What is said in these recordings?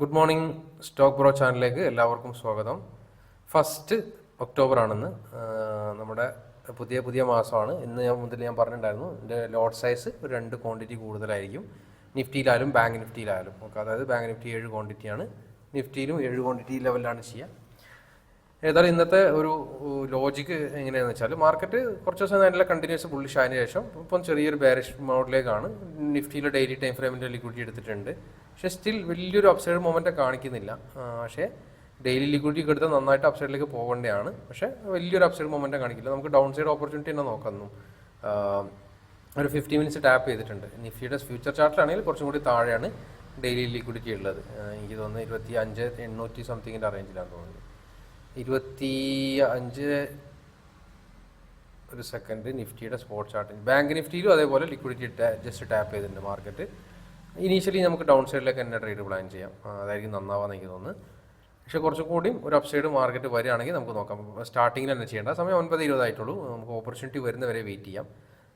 Good morning stock bro ചാനലിലേക്ക് എല്ലാവർക്കും സ്വാഗതം. ഫസ്റ്റ് ഒക്ടോബർ ആണെന്ന് നമ്മുടെ പുതിയ പുതിയ മാസമാണ്. ഇന്ന് ഞാൻ മുതൽ ഞാൻ പറഞ്ഞിട്ടുണ്ടായിരുന്നു എന്റെ ലോഡ് സൈസ് ഒരു രണ്ട് ക്വാണ്ടിറ്റി കൂടുതലായിരിക്കും. നിഫ്റ്റിയിലായാലും ബാങ്ക് നിഫ്റ്റിയിലായാലും. അതായത് ബാങ്ക് നിഫ്റ്റി ഏഴ് ക്വാണ്ടിറ്റിയാണ് നിഫ്റ്റിയിലും ഏഴ് ക്വാണ്ടിറ്റി ലെവലിലാണ് ചെയ്യുക. ഏതായാലും ഇന്നത്തെ ഒരു ലോജിക്ക് എങ്ങനെയാണെന്ന് വെച്ചാൽ മാർക്കറ്റ് കുറച്ച് ദിവസം നല്ല കണ്ടിന്യൂസ് ബുള്ളിഷ് ആയതിനു ശേഷം ഇപ്പം ചെറിയൊരു ബാരിഷ് മോഡിലേക്കാണ് നിഫ്റ്റിയിലെ ഡെയിലി ടൈം ഫ്രെയിമിന്റെ ലിക്വിഡിറ്റി എടുത്തിട്ടുണ്ട്. പക്ഷേ സ്റ്റിൽ വലിയൊരു അപ്സൈഡ് മൊമെന്റ് കാണിക്കുന്നില്ല. പക്ഷേ ഡെയിലി ലിക്വിഡിറ്റി എടുത്താൽ നന്നായിട്ട് അപ്സൈഡിലേക്ക് പോകേണ്ടതാണ്. പക്ഷേ വലിയൊരു അപ്സൈഡ് മൊമെന്റ് കാണിക്കില്ല. നമുക്ക് ഡൗൺ സൈഡ് ഓപ്പർച്യൂണിറ്റി തന്നെ നോക്കുന്നു. ഒരു ഫിഫ്റ്റി മിനിറ്റ്സ് ടാപ്പ് ചെയ്തിട്ടുണ്ട്. നിഫ്റ്റിയുടെ ഫ്യൂച്ചർ ചാർട്ടിലാണെങ്കിൽ കുറച്ചും കൂടി താഴെയാണ് ഡെയിലി ലിക്വിഡിറ്റി ഉള്ളത്. എനിക്ക് തോന്നുന്നു ഇരുപത്തി അഞ്ച് എണ്ണൂറ്റി സംതിങ്ങിന്റെ റേഞ്ചിലാണ് തോന്നുന്നത് ഇരുപത്തി അഞ്ച് ഒരു സെക്കൻഡ് നിഫ്റ്റിയുടെ സ്പോട്ട് ചാർട്ട് ബാങ്ക് നിഫ്റ്റിയിലും അതേപോലെ ലിക്വിഡിറ്റി ജസ്റ്റ് ടാപ്പ് ചെയ്തിട്ടുണ്ട് മാർക്കറ്റ് ഇനീഷ്യലി നമുക്ക് ഡൗൺ സൈഡിലേക്ക് തന്നെ ട്രേഡ് പ്ലാൻ ചെയ്യാം. അതായിരിക്കും നന്നാവാന്ന് എനിക്ക് തോന്നുന്നു. പക്ഷേ കുറച്ചും കൂടിയും ഒരു അപ്സൈഡ് മാർക്കറ്റ് വരികയാണെങ്കിൽ നമുക്ക് നോക്കാം. സ്റ്റാർട്ടിങ്ങിൽ തന്നെ ചെയ്യേണ്ട. സമയം ഒൻപത് ഇരുപതായിട്ടുള്ളൂ നമുക്ക് ഓപ്പർച്യൂണിറ്റി വരുന്നവരെ വെയിറ്റ് ചെയ്യാം.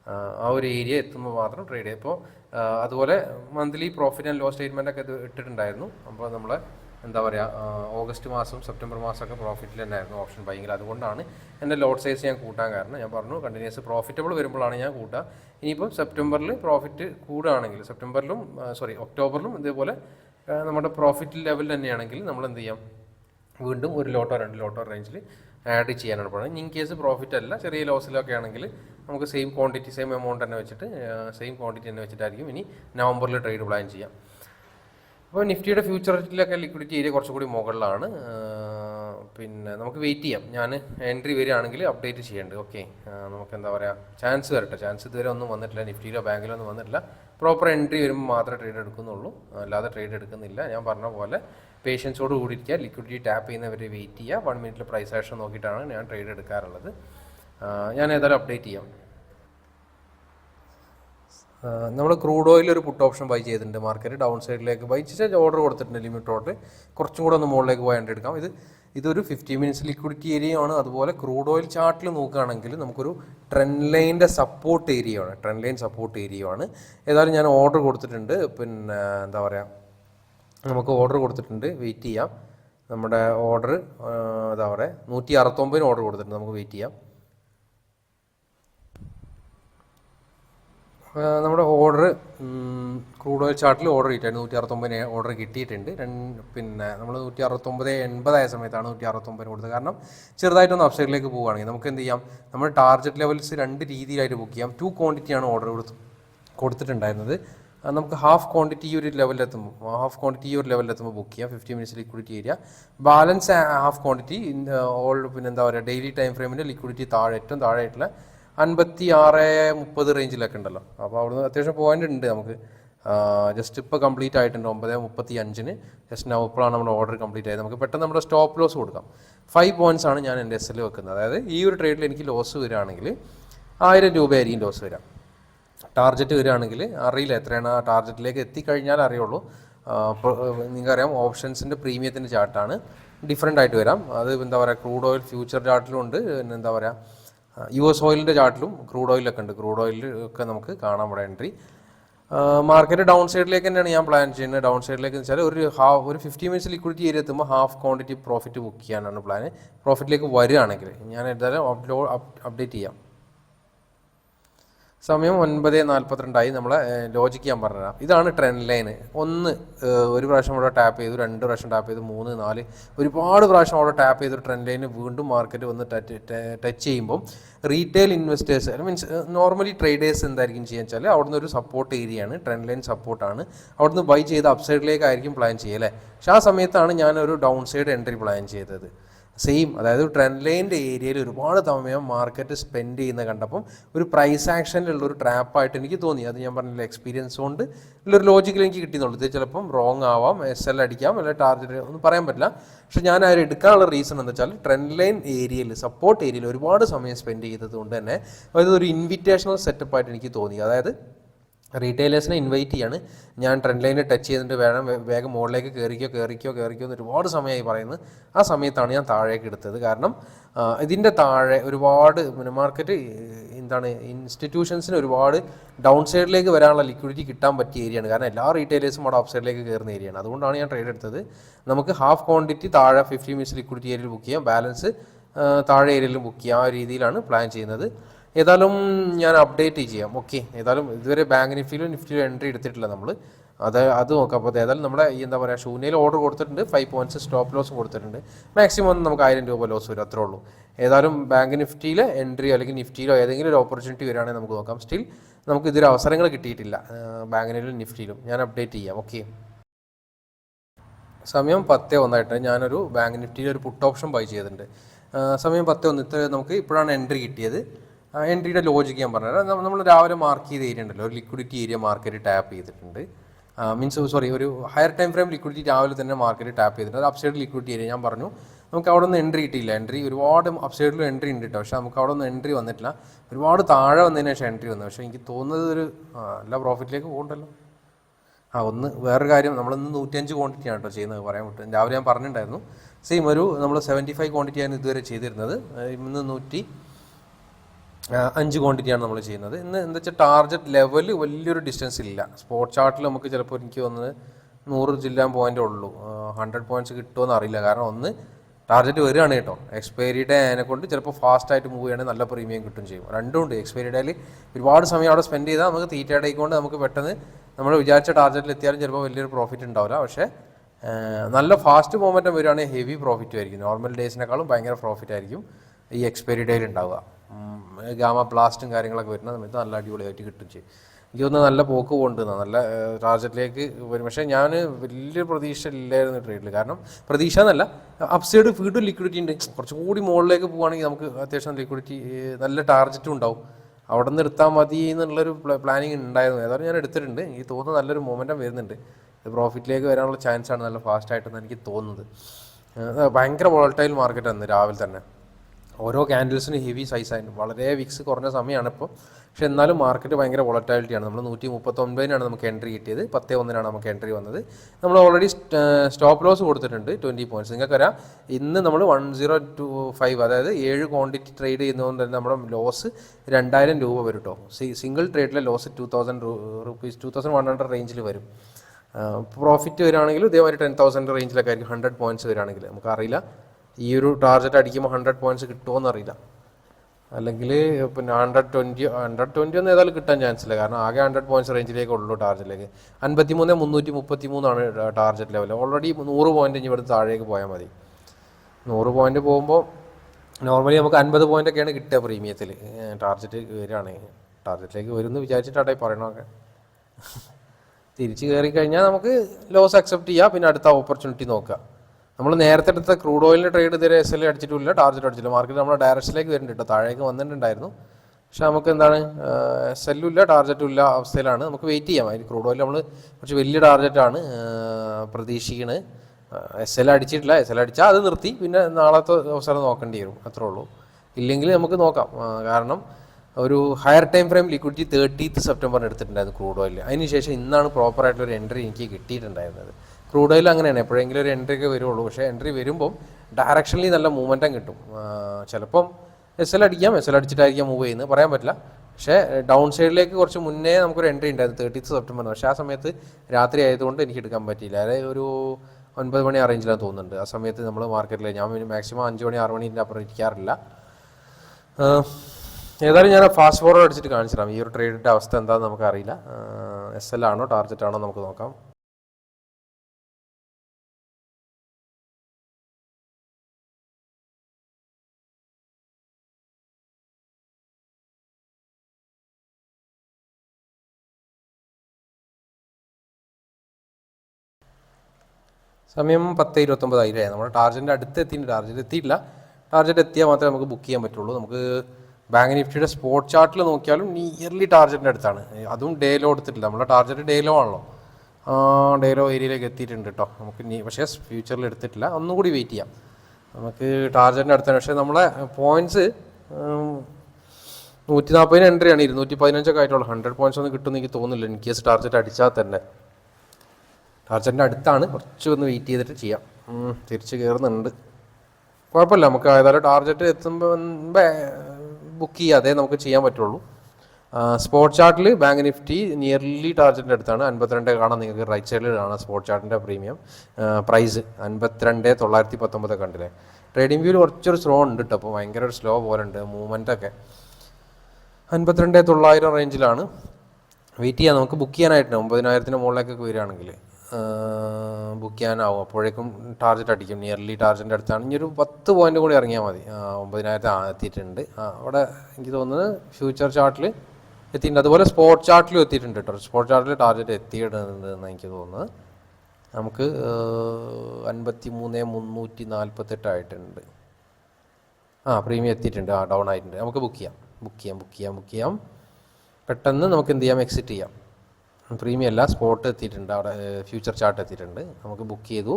ആ, ഒരു ഏരിയ എത്തുമ്പോൾ മാത്രം ട്രേഡ് ചെയ്യാം. ഇപ്പോൾ അതുപോലെ monthly profit and loss statement ഒക്കെ ഇട്ടിട്ടുണ്ടായിരുന്നു. അപ്പോൾ നമ്മൾ എന്താ പറയുക ഓഗസ്റ്റ് മാസം സെപ്റ്റംബർ മാസമൊക്കെ പ്രോഫിറ്റിൽ തന്നെയായിരുന്നു ഓപ്ഷൻ ബൈങ്ങിൽ അതുകൊണ്ടാണ് എന്റെ ലോട്ട് സൈസ് ഞാൻ കൂട്ടാൻ കാരണം. ഞാൻ പറഞ്ഞു കണ്ടിന്യൂസ് പ്രോഫിറ്റബിൾ വരുമ്പോഴാണ് ഞാൻ കൂട്ടുക ഇനിയിപ്പോൾ സെപ്റ്റംബറിൽ പ്രോഫിറ്റ് കൂടുകയാണെങ്കിൽ സെപ്റ്റംബറിലും സോറി ഒക്ടോബറിലും ഇതേപോലെ നമ്മുടെ പ്രോഫിറ്റ് ലെവൽ തന്നെയാണെങ്കിൽ നമ്മൾ എന്ത് ചെയ്യാം? വീണ്ടും ഒരു ലോട്ടോ രണ്ട് ലോട്ടോ റേഞ്ചിൽ ആഡ് ചെയ്യാനാണ് പറയുന്നത്. ഇൻ കേസ് പ്രോഫിറ്റ് അല്ല ചെറിയ ലോസിലൊക്കെ ആണെങ്കിൽ നമുക്ക് സെയിം ക്വാണ്ടിറ്റി സെയിം എമൗണ്ട് തന്നെ വെച്ചിട്ട് സെയിം ക്വാണ്ടിറ്റി തന്നെ വെച്ചിട്ടായിരിക്കും ഇനി നവംബറിൽ ട്രേഡ് പ്ലാൻ ചെയ്യാം. അപ്പോൾ നിഫ്റ്റിയുടെ ഫ്യൂച്ചറിലൊക്കെ ലിക്വിഡിറ്റി ഏരിയ കുറച്ചുകൂടി മുകളിലാണ്. പിന്നെ നമുക്ക് വെയിറ്റ് ചെയ്യാം. ഞാൻ എൻട്രി വരികയാണെങ്കിൽ അപ്ഡേറ്റ് ചെയ്യേണ്ടത്. ഓക്കെ. നമുക്ക് എന്താ പറയുക ചാൻസ് വരട്ടെ. ചാൻസ് ഇതുവരെ ഒന്നും വന്നിട്ടില്ല. നിഫ്റ്റിയിലോ ബാങ്കിലോ ഒന്നും വന്നിട്ടില്ല. പ്രോപ്പർ എൻട്രി വരുമ്പോൾ മാത്രമേ ട്രേഡ് എടുക്കുന്നുള്ളൂ. അല്ലാതെ ട്രേഡ് എടുക്കുന്നില്ല. ഞാൻ പറഞ്ഞ പോലെ പേഷ്യൻസോട് കൂടിയിരിക്കുക. ലിക്വിഡിറ്റി ടാപ്പ് ചെയ്യുന്നവരെ വെയിറ്റ് ചെയ്യുക. വൺ മിനിറ്റിൽ പ്രൈസ് ആക്ഷൻ നോക്കിയിട്ടാണ് ഞാൻ ട്രേഡ് എടുക്കാറുള്ളത്. ഞാൻ ഏതായാലും അപ്ഡേറ്റ് ചെയ്യാം. നമ്മൾ ക്രൂഡ് ഓയിൽ ഒരു പുട്ട് ഓപ്ഷൻ ബൈ ചെയ്തിട്ടുണ്ട് മാർക്കറ്റ് ഡൗൺ സൈഡിലേക്ക് ബൈ ചെയ്ത് ഓർഡർ കൊടുത്തിട്ടുണ്ട് ലിമിറ്റ് ഓർഡർ കുറച്ചും കൂടെ ഒന്ന് മുകളിലേക്ക് പോയി എടുക്കാം. ഇത് ഇതൊരു ഫിഫ്റ്റി മിനിറ്റ്സ് ലിക്വിഡിറ്റി ഏരിയയാണ് അതുപോലെ ക്രൂഡ് ഓയിൽ ചാർട്ടിൽ നോക്കുകയാണെങ്കിൽ നമുക്കൊരു ട്രെൻഡ് ലൈനിന്റെ സപ്പോർട്ട് ഏരിയയാണ് ട്രെൻഡ് ലൈൻ സപ്പോർട്ട് ഏരിയയാണ് ഏതായാലും ഞാൻ ഓർഡർ കൊടുത്തിട്ടുണ്ട്. പിന്നെ എന്താ പറയുക നമുക്ക് ഓർഡർ കൊടുത്തിട്ടുണ്ട്. വെയിറ്റ് ചെയ്യാം. നമ്മുടെ ഓർഡർ എന്താ പറയുക നൂറ്റി അറുപത്തൊമ്പതിന് ഓർഡർ കൊടുത്തിട്ടുണ്ട്. നമുക്ക് വെയിറ്റ് ചെയ്യാം. നമ്മുടെ ഓർഡർ ക്രൂഡ് ഓയിൽ ചാർട്ടിൽ ഓർഡർ കിട്ടിയായിരുന്നു നൂറ്റി അറുപത്തൊമ്പതിന് ഓർഡർ കിട്ടിയിട്ടുണ്ട്. പിന്നെ നമ്മൾ നൂറ്റി അറുപത്തൊമ്പത് എൺപതായ സമയത്താണ് നൂറ്റി അറുപത്തൊമ്പതിന് കൊടുത്തത്. കാരണം ചെറുതായിട്ടൊന്ന് അപ്സൈഡിലേക്ക് പോവുകയാണെങ്കിൽ നമുക്ക് എന്ത് ചെയ്യാം? നമ്മൾ ടാർജറ്റ് ലെവൽസ് രണ്ട് രീതിയിലായിട്ട് ബുക്ക് ചെയ്യാം. ടു ക്വാണ്ടിറ്റിയാണ് ഓർഡർ കൊടുത്ത് കൊടുത്തിട്ടുണ്ടായിരുന്നത്. നമുക്ക് ഹാഫ് ക്വാണ്ടിറ്റി ഈ ഒരു ലെവലിലെത്തുമ്പോൾ ഹാഫ് ക്വാണ്ടിറ്റി ഈ ഒരു ലെവലിലെത്തുമ്പോൾ ബുക്ക് ചെയ്യാം. Fifty minutes liquidity area balance half quantity all പിന്നെ എന്താ പറയുക ഡെയിലി ടൈം ഫ്രെയിമിന്റെ ലിക്വിഡിറ്റി താഴെ ഏറ്റവും താഴെ ആയിട്ടുള്ള അൻപത്തി ആറ് മുപ്പത് റേഞ്ചിലൊക്കെ ഉണ്ടല്ലോ. അപ്പോൾ അവിടുന്ന് അത്യാവശ്യം പോയിന്റ് ഉണ്ട് നമുക്ക്. ജസ്റ്റ് ഇപ്പോൾ കംപ്ലീറ്റ് ആയിട്ടുണ്ട്. ഒമ്പത് മുപ്പത്തി അഞ്ചിന് ജസ്റ്റ് നൗ ഇപ്പോഴാണ് നമ്മുടെ ഓർഡർ കംപ്ലീറ്റ് ആയത്. നമുക്ക് പെട്ടെന്ന് നമ്മുടെ സ്റ്റോപ്പ് ലോസ് കൊടുക്കാം. ഫൈവ് പോയിന്റ്സ് ആണ് ഞാൻ എന്റെ എസ് എൽ വെക്കുന്നത്. അതായത് ഈ ഒരു ട്രേഡിൽ എനിക്ക് ലോസ് വരികയാണെങ്കിൽ ആയിരം രൂപയായിരിക്കും ലോസ് വരാം ടാർഗറ്റ് വരികയാണെങ്കിൽ അറിയില്ല എത്രയാണ് ആ ടാർഗറ്റിലേക്ക് എത്തിക്കഴിഞ്ഞാൽ അറിയുള്ളൂ. നിങ്ങൾക്കറിയാം ഓപ്ഷൻസിന്റെ പ്രീമിയത്തിന്റെ ചാർട്ടാണ് ഡിഫറെന്റ് ആയിട്ട് വരാം. അത് എന്താ പറയുക ക്രൂഡ് ഓയിൽ ഫ്യൂച്ചർ ചാർട്ടിലും ഉണ്ട്. എന്താ പറയുക യു എസ് ഓയിലിന്റെ ചാർട്ടിലും ക്രൂഡ് ഓയിലൊക്കെ ഉണ്ട്. ക്രൂഡ് ഓയിലിൽ ഒക്കെ നമുക്ക് കാണാം ഇവിടെ എൻട്രി. മാർക്കറ്റ് ഡൗൺ സൈഡിലേക്ക് തന്നെയാണ് ഞാൻ പ്ലാൻ ചെയ്യുന്നത്. ഡൗൺ സൈഡിലേക്ക് വെച്ചാൽ ഒരു ഹാഫ് ഒരു ഫിഫ്റ്റി മിനിറ്റ്സ് ലിക്വിഡിറ്റി ഏരിയ എത്തുമ്പോൾ ഹാഫ് ക്വാണ്ടിറ്റി പ്രോഫിറ്റ് ബുക്ക് ചെയ്യാനാണ് പ്ലാൻ പ്രോഫിറ്റിലേക്ക് വരികയാണെങ്കിൽ ഞാൻ എന്തായാലും അപ്ലോഡ് അപ്ഡേറ്റ് ചെയ്യാം. സമയം ഒൻപത് നാൽപ്പത്തിരണ്ടായി. നമ്മൾ ലോജിക്ക് ഞാൻ പറഞ്ഞുതരാം. ഇതാണ് ട്രെൻഡ് ലൈൻ ഒന്ന് ഒരു പ്രാവശ്യം അവിടെ ടാപ്പ് ചെയ്തു രണ്ട് പ്രാവശ്യം ടാപ്പ് ചെയ്തു മൂന്ന് നാല്. ഒരുപാട് പ്രാവശ്യം അവിടെ ടാപ്പ് ചെയ്തു ട്രെൻഡ് ലൈന് വീണ്ടും മാർക്കറ്റ് വന്ന് ടച്ച് ടച്ച് ചെയ്യുമ്പോൾ retail investors means normally traders എന്തായിരിക്കും ചെയ്യാൻ വെച്ചാൽ അവിടുന്ന് ഒരു സപ്പോർട്ട് ഏരിയയാണ് ട്രെൻഡ് ലൈൻ സപ്പോർട്ടാണ് അവിടുന്ന് ബൈ ചെയ്ത് അപ്സൈഡിലേക്കായിരിക്കും പ്ലാൻ ചെയ്യുക അല്ലേ? പക്ഷേ ആ സമയത്താണ് ഞാനൊരു ഡൗൺ സൈഡ് എൻട്രി പ്ലാൻ ചെയ്തത്. സെയിം അതായത് ട്രെൻഡ് ലൈന്റെ ഏരിയയിൽ ഒരുപാട് സമയം മാർക്കറ്റ് സ്പെൻഡ് ചെയ്യുന്ന കണ്ടപ്പം ഒരു പ്രൈസ് ആക്ഷനിലുള്ള ഒരു ട്രാപ്പായിട്ട് എനിക്ക് തോന്നി. അത് ഞാൻ പറഞ്ഞില്ല എക്സ്പീരിയൻസ് കൊണ്ട് ഉള്ളൊരു ലോജിക്കൽ എനിക്ക് കിട്ടിയെന്നുള്ളൂ. ഇത് ചിലപ്പം റോങ് ആവാം എസ് എൽ അടിക്കാം അല്ലെങ്കിൽ ടാർജറ്റ് ഒന്നും പറയാൻ പറ്റില്ല. പക്ഷെ ഞാൻ അവർ എടുക്കാനുള്ള റീസൺ എന്ന് വെച്ചാൽ ട്രെൻഡ് ലൈൻ ഏരിയയിൽ സപ്പോർട്ട് ഏരിയയിൽ ഒരുപാട് സമയം സ്പെൻഡ് ചെയ്തത് കൊണ്ട് തന്നെ അതായത് ഒരു ഇൻവിറ്റേഷണൽ സെറ്റപ്പായിട്ട് എനിക്ക് തോന്നി. അതായത് റീറ്റെയിലേഴ്സിനെ ഇൻവൈറ്റ് ചെയ്യാണ്. ഞാൻ ട്രെൻഡ് ലൈനിൽ ടച്ച് ചെയ്തിട്ട് വേണം വേഗം മുകളിലേക്ക് കയറിക്കോ കയറിക്കോ കയറിക്കോ എന്ന് ഒരുപാട് സമയമായി പറയുന്നത് ആ സമയത്താണ് ഞാൻ താഴേക്ക് എടുത്തത്. കാരണം ഇതിന്റെ താഴെ ഒരുപാട് പിന്നെ മാർക്കറ്റ് എന്താണ് ഇൻസ്റ്റിറ്റ്യൂഷൻസിന് ഒരുപാട് ഡൗൺ സൈഡിലേക്ക് വരാനുള്ള ലിക്വിഡിറ്റി കിട്ടാൻ പറ്റിയ ഏരിയയാണ് കാരണം എല്ലാ റീറ്റെയിലേഴ്സും അവിടെ അപ്പ് സൈഡിലേക്ക് കയറുന്ന ഏരിയയാണ് അതുകൊണ്ടാണ് ഞാൻ ട്രേഡ് എടുത്തത്. നമുക്ക് ഹാഫ് ക്വാണ്ടിറ്റി താഴെ ഫിഫ്റ്റി മിനിറ്റ്സ് ലിക്വിഡിറ്റി ഏരിയയിൽ ബുക്ക് ചെയ്യാം. ബാലൻസ് താഴെ ഏരിയയിലും ബുക്ക് ചെയ്യാം. ആ രീതിയിലാണ് പ്ലാൻ ചെയ്യുന്നത്. ഏതായാലും ഞാൻ അപ്ഡേറ്റ് ചെയ്യാം. ഓക്കെ ഏതായാലും ഇതുവരെ ബാങ്ക് നിഫ്റ്റിയിലും നിഫ്റ്റിയിലും എൻട്രി എടുത്തിട്ടില്ല നമ്മൾ അത് അത് നോക്കാം. അപ്പോൾ ഏതായാലും നമ്മുടെ ഈ എന്താ പറയുക ഷൂനയിൽ ഓർഡർ കൊടുത്തിട്ടുണ്ട്. ഫൈവ് പോയിന്റ്സ് സ്റ്റോപ്പ് ലോസ് കൊടുത്തിട്ടുണ്ട്. മാക്സിമം നമുക്ക് ആയിരം രൂപ ലോസ് വരും. അത്രേ ഉള്ളൂ. ഏതായാലും ബാങ്ക് നിഫ്റ്റിയിൽ എൻട്രി അല്ലെങ്കിൽ നിഫ്റ്റിയിലോ ഏതെങ്കിലും ഒരു ഓപ്പർച്യൂണിറ്റി വരികയാണെങ്കിൽ നമുക്ക് നോക്കാം. സ്റ്റിൽ നമുക്ക് ഇതൊരു അവസരങ്ങൾ കിട്ടിയിട്ടില്ല. ബാങ്കിനും നിഫ്റ്റിയിലും ഞാൻ അപ്ഡേറ്റ് ചെയ്യാം. ഓക്കെ സമയം പത്ത് ഒന്നായിട്ട് ഞാനൊരു ബാങ്ക് നിഫ്റ്റിയിൽ ഒരു പുട്ട് ഓപ്ഷൻ ബൈ ചെയ്തിട്ടുണ്ട്. സമയം പത്ത് ഒന്ന്. നമുക്ക് ഇപ്പോഴാണ് എൻട്രി കിട്ടിയത്. എൻട്രിയുടെ ലോജിക്ക് ഞാൻ പറഞ്ഞുതരാം. നമ്മൾ രാവിലെ മാർക്ക് ചെയ്ത ഏരിയ ഉണ്ടല്ലോ. ഒരു ലിക്വിഡിറ്റി ഏരിയ മാർക്കറ്റ് ടാപ്പ് ചെയ്തിട്ടുണ്ട്. മീൻസ് സോറി ഒരു ഹയർ ടൈം ഫ്രെയിം ലിക്വിഡിറ്റി രാവിലെ തന്നെ മാർക്കറ്റ് ടാപ്പ് ചെയ്തിട്ടുണ്ട്. അത് അപ്സൈഡ് ലിക്വിഡിറ്റി ഏരിയ ഞാൻ പറഞ്ഞു. നമുക്ക് അവിടെ നിന്ന് എൻട്രി കിട്ടിയില്ല. എൻട്രി ഒരുപാട് അപ്സൈഡിലും എൻട്രി ഉണ്ട് കേട്ടോ പക്ഷേ നമുക്ക് അവിടെ നിന്ന് എൻട്രി വന്നിട്ടില്ല. ഒരുപാട് താഴെ വന്നതിന് ശേഷം എൻട്രി വന്നു. പക്ഷേ എനിക്ക് തോന്നുന്നത് ഒരു എല്ലാ പ്രോഫിറ്റിലേക്ക് പോകണ്ടല്ലോ. ആ ഒന്ന് വേറൊരു കാര്യം നമ്മളിന്ന് നൂറ്റഞ്ച് ക്വാണ്ടിറ്റിയാണ് കേട്ടോ ചെയ്യുന്നത് പറയാൻ പറ്റും രാവിലെ ഞാൻ പറഞ്ഞിട്ടുണ്ടായിരുന്നു. സെയിം ഒരു നമ്മൾ സെവന്റി ഫൈവ് ക്വാണ്ടിറ്റി ആണ് ഇതുവരെ ചെയ്തിരുന്നത്. ഇന്ന് നൂറ്റി അഞ്ച് ക്വാണ്ടിറ്റിയാണ് നമ്മൾ ചെയ്യുന്നത്. ഇന്ന് എന്താ വെച്ചാൽ ടാർജറ്റ് ലെവൽ വലിയൊരു ഡിസ്റ്റൻസ് ഇല്ല. സ്പോട്ട് ചാർട്ടിൽ നമുക്ക് ചിലപ്പോൾ എനിക്ക് തോന്നുന്നത് നൂറ് ജില്ല പോയിന്റ് ഉള്ളൂ. ഹൺഡ്രഡ് പോയിന്റ്സ് കിട്ടുമെന്ന് അറിയില്ല. കാരണം ഒന്ന് ടാർജറ്റ് വരികയാണ് കേട്ടോ. എക്സ്പയറി ഡേ അതിനെ കൊണ്ട് ചിലപ്പോൾ ഫാസ്റ്റ് ആയിട്ട് മൂവ് ചെയ്യണമെങ്കിൽ നല്ല പ്രീമിയം കിട്ടും ചെയ്യും. രണ്ടും ഉണ്ട്. എക്സ്പയറി ഡേയിൽ ഒരുപാട് സമയം അവിടെ സ്പെൻഡ് ചെയ്താൽ നമുക്ക് തീറ്റ കൊണ്ട് നമുക്ക് പെട്ടെന്ന് നമ്മൾ വിചാരിച്ച ടാർജറ്റിൽ എത്തിയാലും ചിലപ്പോൾ വലിയൊരു പ്രോഫിറ്റ് ഉണ്ടാവില്ല. പക്ഷേ നല്ല ഫാസ്റ്റ് മൂവ്മെന്റം വരികയാണെങ്കിൽ ഹെവി പ്രോഫിറ്റ് ആയിരിക്കും. നോർമൽ ഡേയ്സിനേക്കാളും ഭയങ്കര പ്രോഫിറ്റ് ആയിരിക്കും ഈ എക്സ്പയറി ഡേയിൽ ഉണ്ടാവുക. ഗാമ ബ്ലാസ്റ്റും കാര്യങ്ങളൊക്കെ വരുന്ന സമയത്ത് നല്ല അടിപൊളിയായിട്ട് കിട്ടും ചെയ്യും. എനിക്ക് തോന്നുന്നു നല്ല പോക്ക് പോകുന്നുണ്ട് നല്ല ടാർജറ്റിലേക്ക് വരും. പക്ഷേ ഞാൻ വലിയ പ്രതീക്ഷ ഇല്ലായിരുന്നു ട്രേഡിൽ കാരണം പ്രതീക്ഷ എന്നല്ല അപ്സൈഡ് വീണ്ടും ലിക്വിഡിറ്റി ഉണ്ട്. കുറച്ചും കൂടി മുകളിലേക്ക് പോവുകയാണെങ്കിൽ നമുക്ക് അത്യാവശ്യം ലിക്വിഡിറ്റി നല്ല ടാർജറ്റും ഉണ്ടാവും. അവിടെ നിന്ന് എടുത്താൽ മതി എന്നുള്ളൊരു പ്ലാനിങ് ഉണ്ടായിരുന്നു. ഏതായാലും ഞാൻ എടുത്തിട്ടുണ്ട്. എനിക്ക് തോന്നുന്നു നല്ലൊരു മൊമെന്റം വരുന്നുണ്ട്. പ്രോഫിറ്റിലേക്ക് വരാനുള്ള ചാൻസ് ആണ് നല്ല ഫാസ്റ്റായിട്ടെന്ന് എനിക്ക് തോന്നുന്നത്. ഭയങ്കര വോളട്ടൈൽ ആണ് രാവിലെ തന്നെ. ഓരോ ക്യാൻഡിൽസിന് ഹെവി സൈസ് ആയിരുന്നു. വളരെ വിക്സ് കുറഞ്ഞ സമയമാണ് ഇപ്പോൾ പക്ഷെ എന്നാലും മാർക്കറ്റ് ഭയങ്കര വോളറ്റാലിറ്റിയാണ് നമ്മൾ നൂറ്റി മുപ്പത്തൊൻപതിനാണ് നമുക്ക് എൻട്രി കിട്ടിയത്. പത്തേ ഒന്നിനാണ് നമുക്ക് എൻട്രി വന്നത്. നമ്മൾ ഓൾറെഡി സ്റ്റോപ്പ് ലോസ് കൊടുത്തിട്ടുണ്ട്. ട്വന്റി പോയിന്റ്സ് നിങ്ങൾക്കറിയാം ഇന്ന് നമ്മൾ വൺ സീറോ ടു ഫൈവ് അതായത് ഏഴ് ക്വാണ്ടിറ്റി ട്രേഡ് ചെയ്യുന്നതുകൊണ്ട് തന്നെ നമ്മുടെ ലോസ് രണ്ടായിരം രൂപ വരും കേട്ടോ single ട്രേഡിലെ loss two thousand rupees two thousand one hundred റേഞ്ചിൽ വരും. പ്രോഫിറ്റ് വരികയാണെങ്കിൽ ഇതേമാതിരി ടെൻ തൗസൻഡ് റേഞ്ചിലൊക്കെ ആയിരിക്കും. ഹൺഡ്രഡ് പോയിന്റ്സ് വരികയാണെങ്കിൽ നമുക്കറിയില്ല. ഈ ഒരു ടാർഗറ്റ് അടിക്കുമ്പോൾ ഹൺഡ്രഡ് പോയിന്റ്സ് കിട്ടുമോ എന്നറിയില്ല അല്ലെങ്കിൽ പിന്നെ ഹൺഡ്രഡ് ട്വന്റി ഹൺഡ്രഡ് ട്വന്റി ഒന്നും ഏതായാലും കിട്ടാൻ ചാൻസ് ഇല്ല. കാരണം ആകെ ഹൺഡ്രഡ് പോയിന്റ്സ് റേഞ്ചിലേക്ക് ഉള്ളൂ ടാർജറ്റിലേക്ക് അൻപത്തി മൂന്ന് മുന്നൂറ്റി മുപ്പത്തി മൂന്നാണ് ടാർജറ്റ് ലെവൽ ഓൾറെഡി നൂറ് പോയിന്റ് ഇനി ഇവിടുന്ന് താഴേക്ക് പോയാൽ മതി. നൂറ് പോയിന്റ് പോകുമ്പോൾ നോർമലി നമുക്ക് അൻപത് പോയിന്റ് ഒക്കെയാണ് കിട്ടുക പ്രീമിയത്തിൽ ടാർജറ്റ് വരികയാണെങ്കിൽ ടാർജറ്റിലേക്ക് വരും എന്ന് ഈ പറയണമൊക്കെ തിരിച്ച് കയറി കഴിഞ്ഞാൽ നമുക്ക് ലോസ് അക്സെപ്റ്റ് ചെയ്യാം. പിന്നെ അടുത്ത ഓപ്പർച്യൂണിറ്റി നോക്കുക. നമ്മൾ നേരത്തെ എടുത്ത ക്രൂഡ് ഓയിലിന്റെ ട്രേഡ് ഇതുവരെ എസ് എൽ അടിച്ചിട്ടില്ല ടാർജറ്റ് അടിച്ചില്ല മാർക്കറ്റ് നമ്മുടെ ഡയറക്ഷനിലേക്ക് വരുന്നുണ്ട് താഴേക്ക് വന്നിട്ടുണ്ടായിരുന്നു. പക്ഷെ നമുക്ക് എന്താണ് എസ് എല്ലും ഇല്ല ടാർജറ്റും ഇല്ല അവസ്ഥയിലാണ്. നമുക്ക് വെയിറ്റ് ചെയ്യാം. അതിന് ക്രൂഡ് ഓയിൽ നമ്മൾ കുറച്ച് വലിയ ടാർജറ്റാണ് പ്രതീക്ഷിക്കുന്നത് എസ് എൽ അടിച്ചിട്ടില്ല. എസ് എൽ അടിച്ചാൽ അത് നിർത്തി. പിന്നെ നാളത്തെ അവസരം നോക്കേണ്ടി വരും. അത്രേ ഉള്ളൂ. ഇല്ലെങ്കിൽ നമുക്ക് നോക്കാം. കാരണം ഒരു higher time frame liquidity thirtieth സെപ്റ്റംബറിന് എടുത്തിട്ടുണ്ടായിരുന്നു ക്രൂഡ് ഓയിൽ അതിനുശേഷം ഇന്നാണ് ഒരു എൻട്രി എനിക്ക് കിട്ടിയിട്ടുണ്ടായിരുന്നത്. ക്രൂഡ് ഓയിൽ അങ്ങനെയാണ്. എപ്പോഴെങ്കിലും ഒരു എൻട്രി ഒക്കെ വരുള്ളൂ. പക്ഷേ എൻട്രി വരുമ്പോൾ ഡയറക്ഷനിൽ നല്ല മൂവ്മെന്റം കിട്ടും. ചിലപ്പം എസ് എൽ അടിക്കാം. എസ് എൽ അടിച്ചിട്ടായിരിക്കാം മൂവ് ചെയ്യുന്നത്. പറയാൻ പറ്റില്ല. പക്ഷേ ഡൗൺ സൈഡിലേക്ക് കുറച്ച് മുന്നേ നമുക്കൊരു എൻട്രി ഉണ്ടായിരുന്നു. തേർട്ടീത്ത് സെപ്റ്റംബർ പക്ഷേ ആ സമയത്ത് രാത്രി ആയതുകൊണ്ട് എനിക്ക് എടുക്കാൻ പറ്റിയില്ല. അതായത് ഒരു ഒൻപത് മണി ആ റേഞ്ചിലാണ് തോന്നുന്നുണ്ട്. ആ സമയത്ത് നമ്മൾ മാർക്കറ്റിൽ ഞാൻ മാക്സിമം അഞ്ച് മണി ആറ് മണിന്റെ അപ്പുറം ഇരിക്കാറില്ല. ഏതായാലും ഞാൻ ഫാസ്റ്റ് ഫോർവേഡ് അടിച്ചിട്ട് കാണിച്ചിടാം ഈ ഒരു ട്രേഡിന്റെ അവസ്ഥ എന്താണെന്ന് നമുക്കറിയില്ല. എസ് എൽ ആണോ ടാർജറ്റ് ആണോ നമുക്ക് നോക്കാം. സമയം പത്ത് ഇരുപത്തൊമ്പതായില്ലേ നമ്മുടെ ടാർജറ്റിന്റെ അടുത്ത് എത്തിയിട്ടുണ്ട് ടാർജറ്റ് എത്തിയില്ല ടാർജറ്റ് എത്തിയാൽ മാത്രമേ നമുക്ക് ബുക്ക് ചെയ്യാൻ പറ്റുള്ളൂ. നമുക്ക് ബാങ്ക് നിഫ്റ്റിയുടെ സ്പോട്ട് ചാർട്ടിൽ നോക്കിയാലും നിയർലി ടാർജറ്റിന്റെ അടുത്താണ്. അതും ഡേലോ എടുത്തിട്ടില്ല. നമ്മുടെ ടാർജറ്റ് ഡേലോ ആണല്ലോ. ഡേലോ ഏരിയയിലേക്ക് എത്തിയിട്ടുണ്ട് കേട്ടോ നമുക്ക് പക്ഷേ ഫ്യൂച്ചറിൽ എടുത്തിട്ടില്ല. ഒന്നും കൂടി വെയിറ്റ് ചെയ്യാം. നമുക്ക് ടാർജറ്റിന്റെ അടുത്താണ്. പക്ഷേ നമ്മളെ പോയിന്റ്സ് നൂറ്റി നാൽപ്പതിന് എൻട്രി ആണ്. ഇരുന്നൂറ്റി പതിനഞ്ചൊക്കെ ആയിട്ടുള്ളൂ. ഹൺഡ്രഡ് പോയിന്റ്സ് ഒന്നും കിട്ടുമെന്ന് എനിക്ക് തോന്നുന്നില്ല. ഇൻ കേസ് ടാർജറ്റ് അടിച്ചാൽ തന്നെ. ടാർജറ്റിന്റെ അടുത്താണ്. കുറച്ച് ഒന്ന് വെയിറ്റ് ചെയ്തിട്ട് ചെയ്യാം. തിരിച്ച് കയറുന്നുണ്ട് കുഴപ്പമില്ല നമുക്ക് ഏതായാലും ടാർജറ്റ് എത്തുമ്പോൾ ബുക്ക് ചെയ്യാതെ നമുക്ക് ചെയ്യാൻ പറ്റുള്ളൂ. സ്പോട്ട് ചാർട്ടിൽ ബാങ്ക് നിഫ്റ്റി നിയർലി ടാർജറ്റിന്റെ അടുത്താണ്. അൻപത്തിരണ്ട് കാണാം നിങ്ങൾക്ക് റൈറ്റ് സൈഡിൽ കാണാം സ്പോട്ട് ചാർട്ടിന്റെ പ്രീമിയം പ്രൈസ് അൻപത്തിരണ്ട് തൊള്ളായിരത്തി പത്തൊമ്പത് കണ്ടില്ലേ? ട്രേഡിംഗ് വ്യൂവിൽ കുറച്ചൊരു സ്ലോ ഉണ്ട് കേട്ടോ അപ്പോൾ ഭയങ്കര ഒരു സ്ലോ പോലെ ഉണ്ട് മൂവ്മെന്റ് ഒക്കെ. അൻപത്തിരണ്ട് തൊള്ളായിരം റേഞ്ചിലാണ് വെയിറ്റ് ചെയ്യാം നമുക്ക് ബുക്ക് ചെയ്യാനായിട്ട് ഒമ്പതിനായിരത്തിന് മുകളിലേക്ക് വരികയാണെങ്കിൽ ബുക്ക് ചെയ്യാനാവും. അപ്പോഴേക്കും ടാർജറ്റ് അടിക്കും. നിയർലി ടാർജറ്റിന്റെ അടുത്താണ്. ഇനി ഒരു പത്ത് പോയിന്റ് കൂടി ഇറങ്ങിയാൽ മതി. ഒമ്പതിനായിരത്തി എത്തിയിട്ടുണ്ട്. അവിടെ എനിക്ക് തോന്നുന്നത് ഫ്യൂച്ചർ ചാർട്ടിൽ എത്തിയിട്ടുണ്ട്. അതുപോലെ സ്പോട്ട് ചാർട്ടിലും എത്തിയിട്ടുണ്ട് കേട്ടോ സ്പോട്ട് ചാർട്ടിൽ ടാർജറ്റ് എത്തിയിട്ടുണ്ടെന്ന് എനിക്ക് തോന്നുന്നത്. നമുക്ക് അൻപത്തി മൂന്ന് മുന്നൂറ്റി നാൽപ്പത്തെട്ടായിട്ടുണ്ട് ആ പ്രീമിയം എത്തിയിട്ടുണ്ട്. ആ ഡൗൺ ആയിട്ടുണ്ട്. നമുക്ക് ബുക്ക് ചെയ്യാം. ബുക്ക് ചെയ്യാം ബുക്ക് ചെയ്യാം ബുക്ക് ചെയ്യാം. പെട്ടെന്ന് നമുക്ക് എന്ത് ചെയ്യാം? എക്സിറ്റ് ചെയ്യാം. പ്രീമിയം അല്ല സ്പോട്ട് എത്തിയിട്ടുണ്ട്. അവിടെ ഫ്യൂച്ചർ ചാർട്ട് എത്തിയിട്ടുണ്ട്. നമുക്ക് ബുക്ക് ചെയ്തു.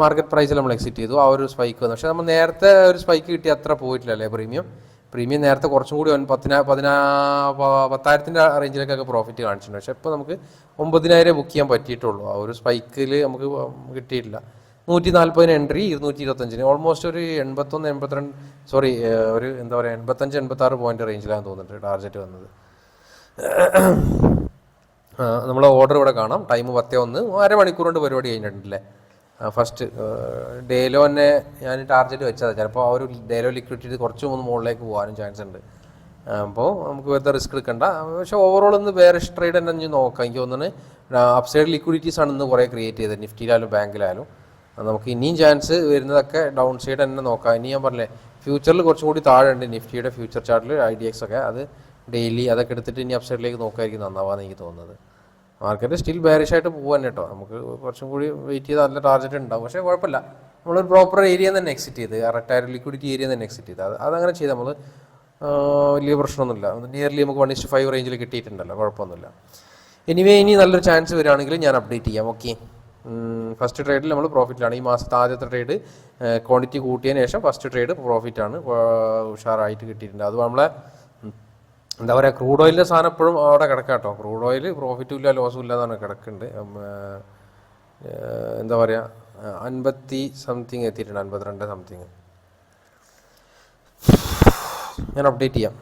മാർക്കറ്റ് പ്രൈസിൽ നമ്മൾ എക്സിറ്റ് ചെയ്തു. ആ ഒരു സ്പൈക്ക് വന്നു. പക്ഷേ നമ്മൾ നേരത്തെ ഒരു സ്പൈക്ക് കിട്ടി അത്ര പോയിട്ടില്ല അല്ലേ പ്രീമിയം പ്രീമിയം നേരത്തെ കുറച്ചും കൂടി പത്തിനാ പതിനാ പത്തായിരത്തിന്റെ റേഞ്ചിലേക്കൊക്കെ പ്രോഫിറ്റ് കാണിച്ചിട്ടുണ്ട്. പക്ഷേ ഇപ്പോൾ നമുക്ക് ഒമ്പതിനായിരം ബുക്ക് ചെയ്യാൻ പറ്റിയിട്ടുള്ളൂ. ആ ഒരു സ്പൈക്കിൽ നമുക്ക് കിട്ടിയിട്ടില്ല. നൂറ്റി നാൽപ്പതിന് എൻട്രി ഇരുന്നൂറ്റി ഇരുപത്തഞ്ചിന് ഓൾമോസ്റ്റ് ഒരു എൺപത്തൊന്ന് എൺപത്തിരണ്ട് സോറി ഒരു എന്താ പറയുക എൺപത്തഞ്ച് എൺപത്താറ് പോയിന്റ് റേഞ്ചിലാണ് തോന്നുന്നുണ്ട് ടാർജറ്റ് വന്നത്. നമ്മൾ ഓർഡർ ഇവിടെ കാണാം. ടൈം പത്തേ ഒന്ന്. അരമണിക്കൂർ കൊണ്ട് പരിപാടി കഴിഞ്ഞിട്ടുണ്ടല്ലേ? ഫസ്റ്റ് ഡേലോ തന്നെ ഞാൻ ടാർജറ്റ് വെച്ചതാണ് ചിലപ്പോൾ ആ ഒരു ഡേലോ ലിക്വിഡിറ്റി കുറച്ച് ഒന്ന് മുകളിലേക്ക് പോകാനും ചാൻസ് ഉണ്ട്. അപ്പോൾ നമുക്ക് വെറുതെ റിസ്ക് എടുക്കണ്ട. പക്ഷെ ഓവറോൾ ഒന്ന് വേറെ ട്രേഡ് തന്നെ നോക്കാം. എനിക്ക് തോന്നുന്നത് അപ്സൈഡ് ലിക്വിഡിറ്റീസ് ആണ് ഇന്ന് കുറേ ക്രിയേറ്റ് ചെയ്തത്. നിഫ്റ്റിയിലായാലും ബാങ്കിലായാലും. നമുക്ക് ഇനിയും ചാൻസ് വരുന്നതൊക്കെ ഡൗൺ സൈഡ് തന്നെ നോക്കാം. ഇനി ഞാൻ പറഞ്ഞില്ലേ ഫ്യൂച്ചറിൽ കുറച്ചും കൂടി താഴെ ഉണ്ട് നിഫ്റ്റിയുടെ ഫ്യൂച്ചർ ചാർട്ടിൽ ഐ ഡി എക്സ് ഒക്കെ. അത് ഡെയിലി അതൊക്കെ എടുത്തിട്ട് ഇനി അപ്സൈഡിലേക്ക് നോക്കായിരിക്കും നന്നാവാന്ന് എനിക്ക് തോന്നുന്നത്. മാർക്കറ്റ് സ്റ്റിൽ ബാരിഷ് ആയിട്ട് പോകാൻ കേട്ടോ. നമുക്ക് കുറച്ചും കൂടി വെയിറ്റ് ചെയ്ത് നല്ല ടാർജറ്റ് ഉണ്ടാവും. പക്ഷേ കുഴപ്പമില്ല. നമ്മളൊരു പ്രോപ്പർ ഏരിയ തന്നെ എക്സിറ്റ് ചെയ്ത് കറക്റ്റ് ആയിട്ട് ലിക്വിഡിറ്റി ഏരിയ തന്നെ എക്സിറ്റ് ചെയ്ത്. അത് അതങ്ങനെ ചെയ്ത് നമ്മൾ വലിയ പ്രശ്നമൊന്നുമില്ല. നിയർലി നമുക്ക് വൺ ഇസ്റ്റ് ഫൈവ് റേഞ്ചിൽ കിട്ടിയിട്ടുണ്ടല്ലോ. കുഴപ്പമൊന്നുമില്ല. എനിവേ ഇനി നല്ലൊരു ചാൻസ് വരികയാണെങ്കിൽ ഞാൻ അപ്ഡേറ്റ് ചെയ്യാം. ഓക്കെ ഫസ്റ്റ് ട്രേഡിൽ നമ്മൾ പ്രോഫിറ്റിലാണ് ഈ മാസത്തെ ആദ്യത്തെ ട്രേഡ് ക്വാണ്ടിറ്റി കൂട്ടിയതിന് ശേഷം ഫസ്റ്റ് ട്രേഡ് പ്രോഫിറ്റാണ് ഉഷാറായിട്ട് കിട്ടിയിട്ടുണ്ട്. അത് നമ്മളെ എന്താ പറയുക ക്രൂഡ് ഓയിലിന്റെ സാധനം എപ്പോഴും അവിടെ കിടക്കാം കേട്ടോ ക്രൂഡ് ഓയിൽ പ്രോഫിറ്റും ഇല്ല ലോസും ഇല്ല എന്നാണ് കിടക്കുന്നുണ്ട് എന്താ പറയുക അൻപത്തി സംതിങ് എത്തിയിട്ടുണ്ട് അൻപത്തിരണ്ട് സംതിങ് ഞാൻ അപ്ഡേറ്റ് ചെയ്യാം.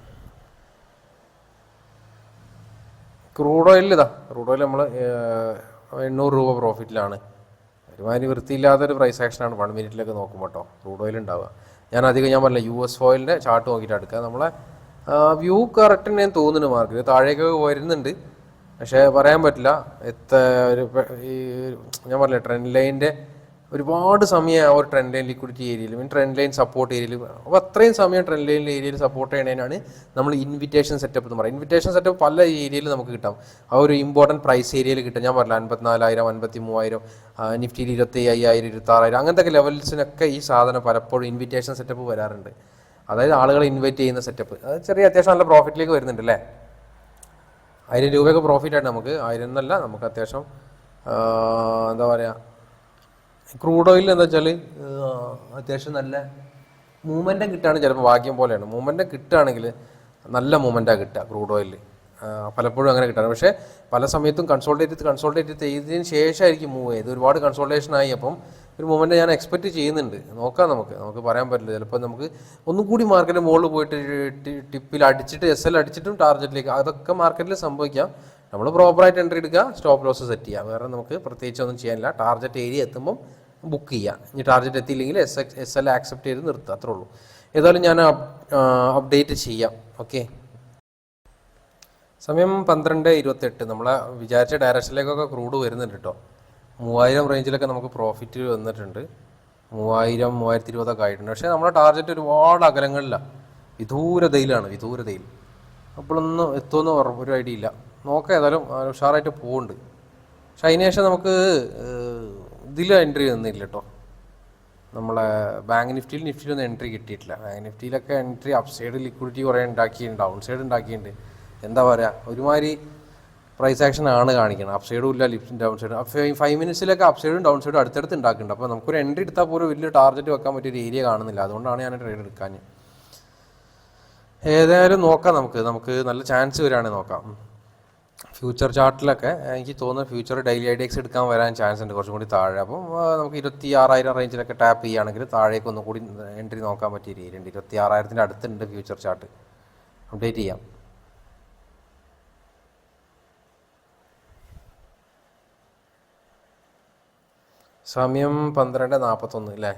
ക്രൂഡ് ഓയിൽ ഇതാ ക്രൂഡ് ഓയിൽ നമ്മൾ എണ്ണൂറ് രൂപ പ്രോഫിറ്റിലാണ് ഒരുമാതിരി വൃത്തിയില്ലാത്തൊരു പ്രൈസ് ആക്ഷനാണ് വൺ മിനിറ്റിലൊക്കെ നോക്കുമ്പോൾ കേട്ടോ ക്രൂഡ് ഓയിൽ ഉണ്ടാവുക ഞാൻ അധികം ഞാൻ പറഞ്ഞില്ല യു എസ് ഓയിലിന്റെ ചാർട്ട് നോക്കിയിട്ട് എടുക്കുക. നമ്മളെ വ്യൂ കറക്റ്റ് തന്നെ തോന്നുന്നു മാർക്കറ്റ് താഴേക്കൊക്കെ വരുന്നുണ്ട്. പക്ഷേ പറയാൻ പറ്റില്ല. എത്ര ഒരു ഈ ഞാൻ പറഞ്ഞില്ല ട്രെൻഡ് ലൈനിന്റെ ഒരുപാട് സമയം ആ ഒരു ട്രെൻഡ് ലൈൻ ലിക്വിഡിറ്റി ഏരിയയിൽ മീൻ ട്രെൻഡ് ലൈൻ സപ്പോർട്ട് ഏരിയയിൽ അപ്പോൾ അത്രയും സമയം ട്രെൻഡ് ലൈൻ ഏരിയയിൽ സപ്പോർട്ട് ചെയ്യണതിനാണ് നമ്മൾ ഇൻവിറ്റേഷൻ സെറ്റപ്പ് എന്ന് പറയുന്നത്. ഇൻവിറ്റേഷൻ സെറ്റപ്പ് പല ഏരിയയിൽ നമുക്ക് കിട്ടാം. ആ ഒരു ഇമ്പോർട്ടന്റ് പ്രൈസ് ഏരിയയിൽ കിട്ടും. ഞാൻ പറഞ്ഞില്ല അൻപത്തിനാലായിരം അൻപത്തി മൂവായിരം നിഫ്റ്റിയിൽ ഇരുപത്തി അയ്യായിരം ഇരുപത്താറായിരം അങ്ങനത്തെ ലെവൽസിനൊക്കെ ഈ സാധനം പലപ്പോഴും ഇൻവിറ്റേഷൻ സെറ്റപ്പ് വരാറുണ്ട്. അതായത് ആളുകൾ ഇൻവൈറ്റ് ചെയ്യുന്ന സെറ്റപ്പ് അത് ചെറിയ അത്യാവശ്യം നല്ല പ്രോഫിറ്റിലേക്ക് വരുന്നുണ്ട് അല്ലേ ആയിരം രൂപയൊക്കെ പ്രോഫിറ്റ് ആയിട്ട് നമുക്ക് ആയിരം എന്നല്ല നമുക്ക് അത്യാവശ്യം എന്താ പറയുക ക്രൂഡ് ഓയിൽ എന്താ വെച്ചാൽ അത്യാവശ്യം നല്ല മൂവ്മെന്റം കിട്ടുകയാണ് ചിലപ്പോൾ ഭാഗ്യം പോലെയാണ്. മൂവ്മെന്റം കിട്ടുകയാണെങ്കിൽ നല്ല മൂവ്മെന്റാണ് കിട്ടുക ക്രൂഡ് ഓയിലിൽ പലപ്പോഴും അങ്ങനെ കിട്ടാറ്. പക്ഷേ പല സമയത്തും കൺസോൾട്ടേറ്റ് കൺസോൾട്ടേറ്റ് ചെയ്തതിന് ശേഷമായിരിക്കും മൂവ് ചെയ്ത് ഒരുപാട് കൺസോൾട്ടേഷൻ ആയി അപ്പം ഒരു മൊമെന്റ് ഞാൻ എക്സ്പെക്റ്റ് ചെയ്യുന്നുണ്ട്. നോക്കാം നമുക്ക്. നമുക്ക് പറയാൻ പറ്റില്ല. ചിലപ്പോൾ നമുക്ക് ഒന്നും കൂടി മാർക്കറ്റ് മുകളിൽ പോയിട്ട് ടിപ്പിൽ അടിച്ചിട്ട് എസ് എൽ അടിച്ചിട്ടും ടാർഗറ്റിലേക്ക് അതൊക്കെ മാർക്കറ്റിൽ സംഭവിക്കാം. നമ്മൾ പ്രോപ്പറായിട്ട് എൻട്രി എടുക്കുക സ്റ്റോപ്പ് ലോസ് സെറ്റ് ചെയ്യുക. വേറെ നമുക്ക് പ്രത്യേകിച്ച് ഒന്നും ചെയ്യാനില്ല. ടാർജറ്റ് ഏരിയ എത്തുമ്പം ബുക്ക് ചെയ്യുക. ഇനി ടാർജറ്റ് എത്തിയില്ലെങ്കിൽ എസ് എസ് എൽ ആക്സെപ്റ്റ് ചെയ്ത് നിർത്തുക. അത്രേ ഉള്ളൂ. ഏതായാലും ഞാൻ അപ്ഡേറ്റ് ചെയ്യാം. ഓക്കെ സമയം പന്ത്രണ്ട് ഇരുപത്തെട്ട്. നമ്മളെ വിചാരിച്ച ഡയറക്ഷനിലേക്കൊക്കെ ക്രൂഡ് വരുന്നുണ്ട് കേട്ടോ മൂവായിരം റേഞ്ചിലൊക്കെ നമുക്ക് പ്രോഫിറ്റ് വന്നിട്ടുണ്ട്. മൂവായിരം മൂവായിരത്തി ഇരുപതൊക്കെ ആയിട്ടുണ്ട്. പക്ഷേ നമ്മുടെ ടാർഗറ്റ് ഒരുപാട് അകലങ്ങളിലാണ് വിദൂരതയിലാണ് വിദൂരതയിൽ. അപ്പോഴൊന്നും എത്തുമെന്ന് ഒരു ഐഡിയ ഇല്ല. നോക്കാം ഏതായാലും ഉഷാറായിട്ട് പോകുന്നുണ്ട് പക്ഷെ അതിന് ശേഷം നമുക്ക് ഇതിൽ എൻട്രി തന്നില്ല കേട്ടോ. നമ്മളെ ബാങ്ക് നിഫ്റ്റിയിൽ നിഫ്റ്റിയിലൊന്നും എൻട്രി കിട്ടിയിട്ടില്ല. ബാങ്ക് നിഫ്റ്റിയിലൊക്കെ എൻട്രി അപ്പ് സൈഡ് ലിക്വിഡിറ്റി കുറേ ഉണ്ടാക്കിയിട്ടുണ്ട് ഡൗൺ സൈഡ് ഉണ്ടാക്കിയിട്ടുണ്ട്. എന്താ പറയുക ഒരുമാതിരി പ്രൈസ് ആക്ഷൻ ആണ് കാണിക്കണം. അപ്സൈഡും ഇല്ല ലിപ്സും ഡൗൺ സൈഡും ഫൈവ് മിനിറ്റ്സിലൊക്കെ അപ്സൈഡും ഡൗൺ സൈഡും അടുത്തടുത്ത് ഉണ്ടാക്കുന്നുണ്ട് അപ്പോൾ നമുക്കൊരു എൻട്രി എടുത്താൽ പോലും വലിയ ടാർഗറ്റ് വെക്കാൻ പറ്റിയ ഒരു ഏരിയ കാണുന്നില്ല. അതുകൊണ്ടാണ് ഞാൻ ട്രേഡ് എടുക്കാൻ ഏതായാലും നോക്കാം നമുക്ക്. നമുക്ക് നല്ല ചാൻസ് വരികയാണെങ്കിൽ നോക്കാം. ഫ്യൂച്ചർ ചാർട്ടിലൊക്കെ എനിക്ക് തോന്നുന്നു ഫ്യൂച്ചർ ഡെയിലി ഐ എടുക്കാൻ വരാൻ ചാൻസ് ഉണ്ട്. കുറച്ചും കൂടി താഴെ. അപ്പം നമുക്ക് ഇരുപത്തി ആറായിരം റേഞ്ചിലൊക്കെ ടാപ്പ് ചെയ്യുകയാണെങ്കിൽ താഴേക്ക് ഒന്നും കൂടി എൻട്രി നോക്കാൻ പറ്റിയ രീതിയുണ്ട് ഇരുപത്തി ആറായിരത്തിന്റെ അടുത്തുണ്ട് ഫ്യൂച്ചർ ചാർട്ട് അപ്ഡേറ്റ് ചെയ്യാം. സമയം പന്ത്രണ്ട് നാൽപ്പത്തൊന്ന് അല്ലേ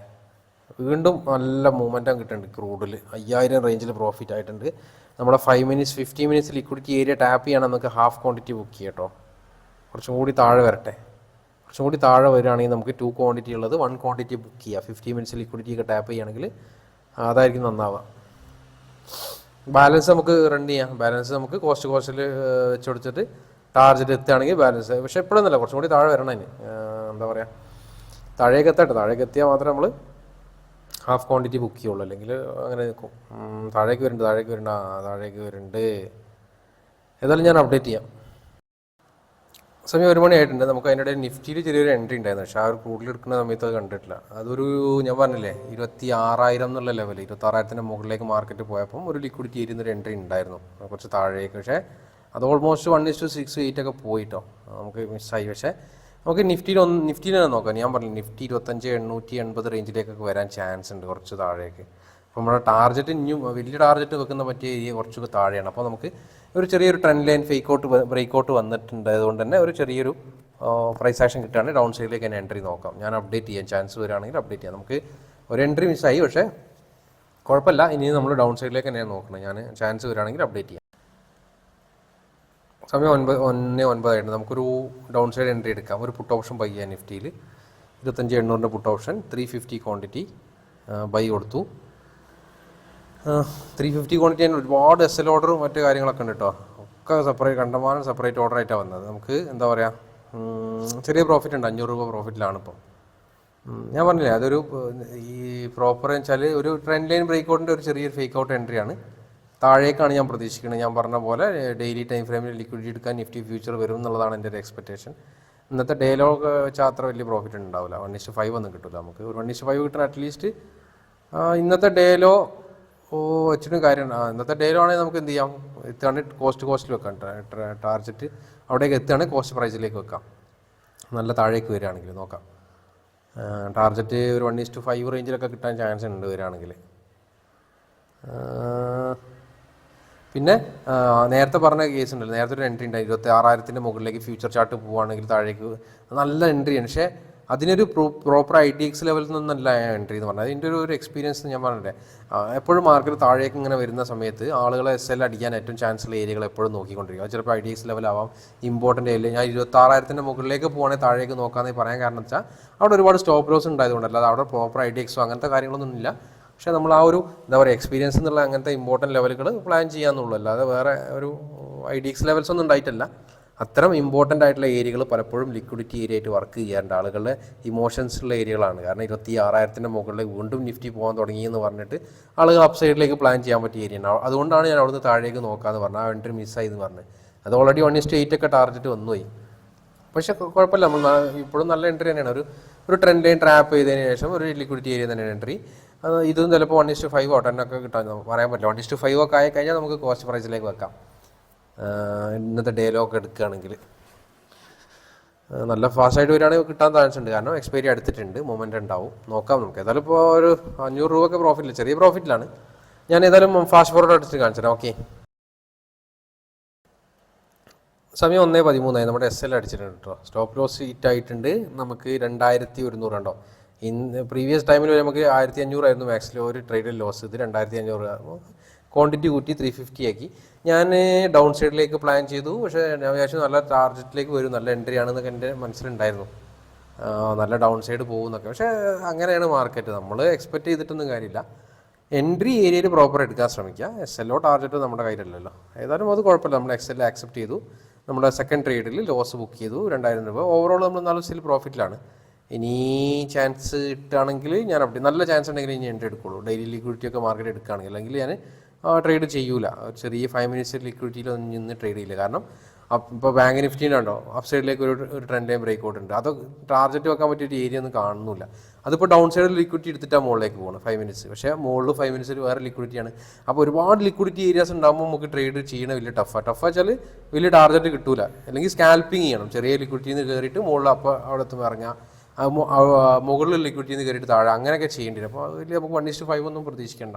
വീണ്ടും നല്ല മൂമെന്റം കിട്ടുന്നുണ്ട് ക്രൂഡിൽ അയ്യായിരം റേഞ്ചിൽ പ്രോഫിറ്റ് ആയിട്ടുണ്ട്. നമ്മളെ five minutes fifty minutes liquidity area tap ചെയ്യണം നമുക്ക് ഹാഫ് ക്വാണ്ടിറ്റി ബുക്ക് ചെയ്യട്ടോ കുറച്ചും കൂടി താഴെ വരട്ടെ. കുറച്ചും കൂടി താഴെ വരികയാണെങ്കിൽ നമുക്ക് ടു ക്വാണ്ടിറ്റി ഉള്ളത് വൺ ക്വാണ്ടിറ്റി ബുക്ക് ചെയ്യാം. ഫിഫ്റ്റി മിനിറ്റ്സ് ലിക്വിഡിറ്റി ഒക്കെ ടാപ്പ് ചെയ്യുകയാണെങ്കിൽ അതായിരിക്കും നന്നാവുക. ബാലൻസ് നമുക്ക് റൺ ചെയ്യാം. ബാലൻസ് നമുക്ക് കോസ്റ്റ് കോസ്റ്റിൽ വെച്ച് കൊടുത്തിട്ട് ടാർജറ്റ് എത്തുകയാണെങ്കിൽ ബാലൻസ് പക്ഷേ എപ്പോഴൊന്നുമല്ല കുറച്ചും കൂടി താഴെ വരണം അതിന്. എന്താ പറയുക താഴേക്ക് എത്തട്ടെ താഴേക്ക് എത്തിയാൽ മാത്രമേ നമ്മൾ ഹാഫ് ക്വാണ്ടിറ്റി ബുക്ക് ചെയ്യുള്ളൂ. അല്ലെങ്കിൽ അങ്ങനെ നിൽക്കും താഴേക്ക് വരുന്നുണ്ട് താഴേക്ക് വരുന്നുണ്ട് ആ താഴേക്ക് വരുന്നുണ്ട് ഏതായാലും ഞാൻ അപ്ഡേറ്റ് ചെയ്യാം. സമയം ഒരു മണിയായിട്ടുണ്ട്. നമുക്ക് അതിനിടെ നിഫ്റ്റിയിൽ ചെറിയൊരു എൻട്രി ഉണ്ടായിരുന്നു. പക്ഷേ ആ ഒരു കൂടുതൽ എടുക്കുന്ന സമയത്ത് അത് കണ്ടിട്ടില്ല. അതൊരു ഞാൻ പറഞ്ഞില്ലേ ഇരുപത്തി ആറായിരം എന്നുള്ള ലെവൽ ഇരുപത്തി ആറായിരത്തിന്റെ മുകളിലേക്ക് മാർക്കറ്റ് പോയപ്പം ഒരു ലിക്വിഡിറ്റി ഏരിയ ഒരു എൻട്രി ഉണ്ടായിരുന്നു. കുറച്ച് താഴേക്ക്. പക്ഷേ അത് almost one is to six eight ഒക്കെ പോയിട്ടോ നമുക്ക് മിസ്സായി പക്ഷേ നമുക്ക് നിഫ്റ്റിയിൽ ഒന്ന് നിഫ്റ്റിയിൽ തന്നെ നോക്കാം. ഞാൻ പറഞ്ഞു നിഫ്റ്റി ഇരുപത്തഞ്ച് എണ്ണൂറ്റി എൺപത് റേഞ്ചിലേക്കൊക്കെ വരാൻ ചാൻസ് ഉണ്ട് കുറച്ച് താഴേക്ക്. അപ്പോൾ നമ്മുടെ ടാർജറ്റ് ഇനിയും വലിയ ടാർജറ്റ് വെക്കുന്ന പറ്റിയ ഏരിയ കുറച്ചൊക്കെ താഴെയാണ്. അപ്പോൾ നമുക്ക് ഒരു ചെറിയൊരു trend line fake out break out വന്നിട്ടുണ്ട്. അതുകൊണ്ട് തന്നെ ഒരു ചെറിയൊരു പ്രൈസ് ആക്ഷൻ കിട്ടുകയാണെങ്കിൽ ഡൗൺ സൈഡിലേക്ക് തന്നെ എൻട്രി നോക്കാം. ഞാൻ അപ്ഡേറ്റ് ചെയ്യാം. ചാൻസ് വരികയാണെങ്കിൽ അപ്ഡേറ്റ് ചെയ്യാം. നമുക്ക് ഒരു എൻട്രി മിസ്സായി പക്ഷേ കുഴപ്പമില്ല. ഇനി നമ്മൾ ഡൗൺ സൈഡിലേക്ക് തന്നെയാണ് നോക്കണം ഞാൻ ചാൻസ് വരികയാണെങ്കിൽ അപ്ഡേറ്റ് ചെയ്യാം. സമയം ഒൻപത് ഒന്ന് ഒൻപതായിട്ട് നമുക്കൊരു ഡൗൺ സൈഡ് എൻട്രി എടുക്കാം. ഒരു പുട്ട് ഓപ്ഷൻ ബൈ ചെയ്യാം നിഫ്റ്റിയിൽ ഇരുപത്തഞ്ച് എണ്ണൂറിന്റെ put option three fifty quantity buy കൊടുത്തു. ത്രീ ഫിഫ്റ്റി ക്വാണ്ടിറ്റി അതിന് ഒരുപാട് എസ് എൽ ഓർഡറും മറ്റു കാര്യങ്ങളൊക്കെ ഉണ്ട് കേട്ടോ ഒക്കെ സെപ്പറേറ്റ് കണ്ടമാനം സെപ്പറേറ്റ് ഓർഡർ ആയിട്ടാണ് വന്നത്. നമുക്ക് എന്താ പറയുക ചെറിയ പ്രോഫിറ്റ് ഉണ്ട്. അഞ്ഞൂറ് രൂപ പ്രോഫിറ്റിലാണ് ഇപ്പം. ഞാൻ പറഞ്ഞില്ലേ അതൊരു ഈ പ്രോപ്പർ വെച്ചാൽ ഒരു ട്രെൻഡ് ലൈൻ ബ്രേക്ക് ഔട്ടിന്റെ ഒരു ചെറിയൊരു ഫേക്ക് ഔട്ട് എൻട്രിയാണ് താഴേക്കാണ് ഞാൻ പ്രതീക്ഷിക്കുന്നത്. ഞാൻ പറഞ്ഞ പോലെ ഡെയിലി ടൈം ഫ്രെയിമിൽ ലിക്വിഡിറ്റി എടുക്കാൻ നിഫ്റ്റി ഫ്യൂച്ചർ വരും എന്നുള്ളതാണ് എന്റെ ഒരു എക്സ്പെക്റ്റേഷൻ ഇന്നത്തെ ഡേലോഗ് വെച്ചാൽ അത്ര വലിയ പ്രോഫിറ്റ് ഉണ്ടാവില്ല. വൺ ഇഷ്ട ഫൈവ് ഒന്നും കിട്ടില്ല നമുക്ക്. ഒരു വൺ ഇഷ്ട ഫൈവ് കിട്ടണം അറ്റ്ലീസ്റ്റ് ഇന്നത്തെ ഡേലോ ഓ വെച്ചിട്ടും കാര്യമാണ് ഇന്നത്തെ ഡേലോ ആണെങ്കിൽ നമുക്ക് എന്ത് ചെയ്യാം? എത്തുകയാണ് കോസ്റ്റ് കോസ്റ്റിൽ വെക്കാം. ടാർജറ്റ് അവിടേക്ക് എത്തുകയാണെങ്കിൽ കോസ്റ്റ് പ്രൈസിലേക്ക് വെക്കാം. നല്ല താഴേക്ക് വരികയാണെങ്കിൽ നോക്കാം. ടാർജറ്റ് ഒരു വൺ ഇസ്റ്റു ഫൈവ് റേഞ്ചിലൊക്കെ കിട്ടാൻ ചാൻസ് ഉണ്ട് വരികയാണെങ്കിൽ. പിന്നെ നേരത്തെ പറഞ്ഞ കേസ് ഉണ്ടല്ലോ. നേരത്തെ ഒരു എൻട്രി ഉണ്ടായി. ഇരുപത്തി ആറായിരത്തിന്റെ മുകളിലേക്ക് ഫ്യൂച്ചർ ചാർട്ട് പോവുകയാണെങ്കിൽ താഴേക്ക് നല്ല എൻട്രിയാണ് പക്ഷേ അതിനൊരു പ്രോപ്പർ ഐ ഡി എക്സ് ലെവലിൽ നിന്നല്ല എൻട്രി എന്ന് പറഞ്ഞത്. അതിന്റെ ഒരു എക്സ്പീരിയൻസ് ഞാൻ പറഞ്ഞില്ലേ? എപ്പോഴും മാർക്കറ്റ് താഴേക്ക് ഇങ്ങനെ വരുന്ന സമയത്ത് ആളുകളെ എസ് എൽ അടിക്കാൻ ഏറ്റവും ചാൻസ് ഉള്ള ഏരിയകൾ എപ്പോഴും നോക്കിക്കൊണ്ടിരിക്കും. ചിലപ്പോൾ ഐ ഡി എക്സ് ലെവലാവാം ഇമ്പോർട്ടന്റ് ഏരിയ ഞാൻ ഇരുപത്തി ആറായിരത്തിന്റെ മുകളിലേക്ക് പോകണേ താഴേക്ക് നോക്കാമെന്ന് പറയാൻ കാരണം വെച്ചാൽ അവിടെ ഒരുപാട് സ്റ്റോപ്പ് ലോസ് ഉണ്ടായതുകൊണ്ടല്ല അവിടെ പ്രോപ്പർ ഐ ഡി എക്സോ അങ്ങനത്തെ കാര്യങ്ങളൊന്നും ഇല്ല. പക്ഷേ നമ്മൾ ആ ഒരു എന്താ പറയുക എക്സ്പീരിയൻസ് എന്നുള്ള അങ്ങനത്തെ ഇമ്പോർട്ടന്റ് ലെവലുകൾ പ്ലാൻ ചെയ്യാന്നുള്ളൂ. അല്ലാതെ വേറെ ഒരു ഐ ഡി എക്സ് ലെവൽസ് ഒന്നും ഉണ്ടായിട്ടല്ല. അത്തരം ഇമ്പോർട്ടന്റ് ആയിട്ടുള്ള ഏരിയകൾ പലപ്പോഴും ലിക്വിഡിറ്റി ഏരിയ ആയിട്ട് വർക്ക് ചെയ്യാറുണ്ട്. ആളുകളുടെ ഇമോഷൻസ് ഉള്ള ഏരിയകളാണ് കാരണം ഇരുപത്തി ആറായിരത്തിന്റെ മുകളിൽ വീണ്ടും നിഫ്റ്റി പോകാൻ തുടങ്ങി എന്ന് പറഞ്ഞിട്ട് ആളുകൾ അപ്സൈഡിലേക്ക് പ്ലാൻ ചെയ്യാൻ പറ്റിയ ഏരിയ അതുകൊണ്ടാണ് ഞാൻ അവിടുന്ന് താഴേക്ക് നോക്കാമെന്ന് പറഞ്ഞത്. ആ എൻട്രി മിസ്സായി എന്ന് പറഞ്ഞത്. അത് already one is to eight ഒക്കെ ടാർഗറ്റ് വന്നുപോയി. പക്ഷെ കുഴപ്പമില്ല. നമ്മൾ ഇപ്പോഴും നല്ല എൻട്രി തന്നെയാണ്. ഒരു ഒരു ട്രെൻഡ് ലൈൻ ട്രാപ്പ് ചെയ്തതിന് ശേഷം ഒരു ലിക്വിഡിറ്റി ഏരിയ തന്നെയാണ് എൻട്രി അത് ഇതും ചിലപ്പോൾ വൺ ഇസ്റ്റു ഫൈവ് ഓ ഒക്കെ കിട്ടാൻ പറയാൻ പറ്റില്ല. വൺ ഇസ്റ്റ് ഫൈവ് ഒക്കെ ആയി കഴിഞ്ഞാൽ നമുക്ക് കോസ്റ്റ് പ്രൈസിലേക്ക് വെക്കാം. ഇന്നത്തെ ഡേലോ ഒക്കെ എടുക്കുകയാണെങ്കിൽ. നല്ല ഫാസ്റ്റായിട്ട് വരികയാണെങ്കിൽ കിട്ടാൻ ചാൻസ് ഉണ്ട്. കാരണം എക്സ്പയറി അടുത്തിട്ടുണ്ട്. മൊമെന്റ് ഉണ്ടാവും. നോക്കാം നമുക്ക്. ഏതായാലും ഇപ്പോൾ ഒരു അഞ്ഞൂറ് രൂപ ഒക്കെ പ്രോഫിറ്റില്ല ചെറിയ പ്രോഫിറ്റിലാണ് ഞാൻ ഏതായാലും ഫാസ്റ്റ് ഫോർവേഡ് അടിച്ചിട്ട് കാണിച്ചു തരാം ഓക്കെ സമയം ഒന്നേ പതിമൂന്നായി. നമ്മുടെ എസ് എൽ അടിച്ചിട്ടുണ്ട് കേട്ടോ. സ്റ്റോപ്പ് ലോസ് ഹിറ്റ് ആയിട്ടുണ്ട്. നമുക്ക് രണ്ടായിരത്തി ഒരുന്നൂറ് ഉണ്ടോ ഇന്ന് പ്രീവിയസ് ടൈമിൽ നമുക്ക് ആയിരത്തി അഞ്ഞൂറായിരുന്നു മാക്സിൽ ഒരു ട്രേഡിൽ ലോസ് ഇത് രണ്ടായിരത്തി അഞ്ഞൂറ് ക്വാണ്ടിറ്റി കൂട്ടി ത്രീ ഫിഫ്റ്റി ആക്കി. ഞാൻ ഡൗൺ സൈഡിലേക്ക് പ്ലാൻ ചെയ്തു. പക്ഷേ ഞാൻ വിചാരിച്ചു നല്ല ടാർജറ്റിലേക്ക് വരും. നല്ല എൻട്രി ആണെന്നൊക്കെ എന്റെ മനസ്സിലുണ്ടായിരുന്നു. നല്ല ഡൗൺ സൈഡ് പോകുന്നൊക്കെ. പക്ഷേ അങ്ങനെയാണ് മാർക്കറ്റ് നമ്മൾ എക്സ്പെക്റ്റ് ചെയ്തിട്ടൊന്നും കാര്യമില്ല. എൻട്രി ഏരിയയിൽ പ്രോപ്പർ എടുക്കാൻ ശ്രമിക്കുക. എസ് എല്ലോ ടാർജറ്റ് നമ്മുടെ കയ്യിലല്ലല്ലോ. ഏതായാലും അത് കുഴപ്പമില്ല. നമ്മൾ എക്സ് എൽ ആക്സെപ്റ്റ് ചെയ്തു. നമ്മുടെ സെക്കൻഡ് ട്രേഡിൽ ലോസ് ബുക്ക് ചെയ്തു രണ്ടായിരം രൂപ. ഓവറോൾ നമ്മൾ നാല് സ്റ്റിൽ പ്രോഫിറ്റിലാണ് ഇനി ചാൻസ് കിട്ടുകയാണെങ്കിൽ ഞാൻ അപ്ഡേ നല്ല ചാൻസ് ഉണ്ടെങ്കിൽ ഇനി എന്റെ എടുക്കുള്ളൂ. ഡെയിലി ലിക്വിഡിറ്റി ഒക്കെ മാർക്കറ്റ് എടുക്കുകയാണെങ്കിൽ അല്ലെങ്കിൽ ഞാൻ ട്രേഡ് ചെയ്യൂല. ചെറിയ ഫൈവ് മിനിറ്റ്സ് ലിക്വിഡിറ്റിയിൽ ഒന്നും നിന്ന് ട്രേഡ് ചെയ്യില്ല. കാരണം ഇപ്പോൾ ബാങ്ക് നിഫ്റ്റീനുണ്ടോ അപ്പ് സൈഡിലേക്ക് ഒരു ഒരു ട്രെൻഡ് ലൈൻ ബ്രേക്ക് ഔട്ട് ഉണ്ട് അത് ടാർഗറ്റ് വെക്കാൻ പറ്റിയ ഏരിയ ഒന്നും കാണുന്നില്ല. അതിപ്പോൾ ഡൗൺ സൈഡിൽ ലിക്വിഡിറ്റി എടുത്തിട്ടാണ് മുകളിലേക്ക് പോകുന്നത് ഫൈവ് മിനിറ്റ്സ് പക്ഷേ മുകളിൽ ഫൈവ് മിനിറ്റ്സിൽ വേറെ ലിക്വിഡിറ്റിയാണ് അപ്പോൾ ഒരുപാട് ലിക്വിഡിറ്റി ഏരിയാസ് ഉണ്ടാകുമ്പോൾ നമുക്ക് ട്രേഡ് ചെയ്യണ വലിയ ടഫാണ് ടഫ് വെച്ചാൽ വലിയ ടാർഗറ്റ് കിട്ടൂല. അല്ലെങ്കിൽ സ്കാൽപ്പിംഗ് ചെയ്യണം. ചെറിയ ലിക്വിഡിറ്റിയിൽ നിന്ന് കയറിയിട്ട് മുകളിൽ അപ്പോൾ അവിടെ എത്തുമ്പോൾ ഇറങ്ങാം. ആ മു- ആ മുകളിൽ ലിക്വിഡിറ്റിയിൽ നിന്ന് കയറിയിട്ട് താഴെ അങ്ങനെയൊക്കെ ചെയ്യേണ്ടി വരും. അപ്പോൾ വലിയ നമുക്ക് വൺ ഇസ്റ്റ് ഫൈവ് ഒന്നും പ്രതീക്ഷിക്കേണ്ട.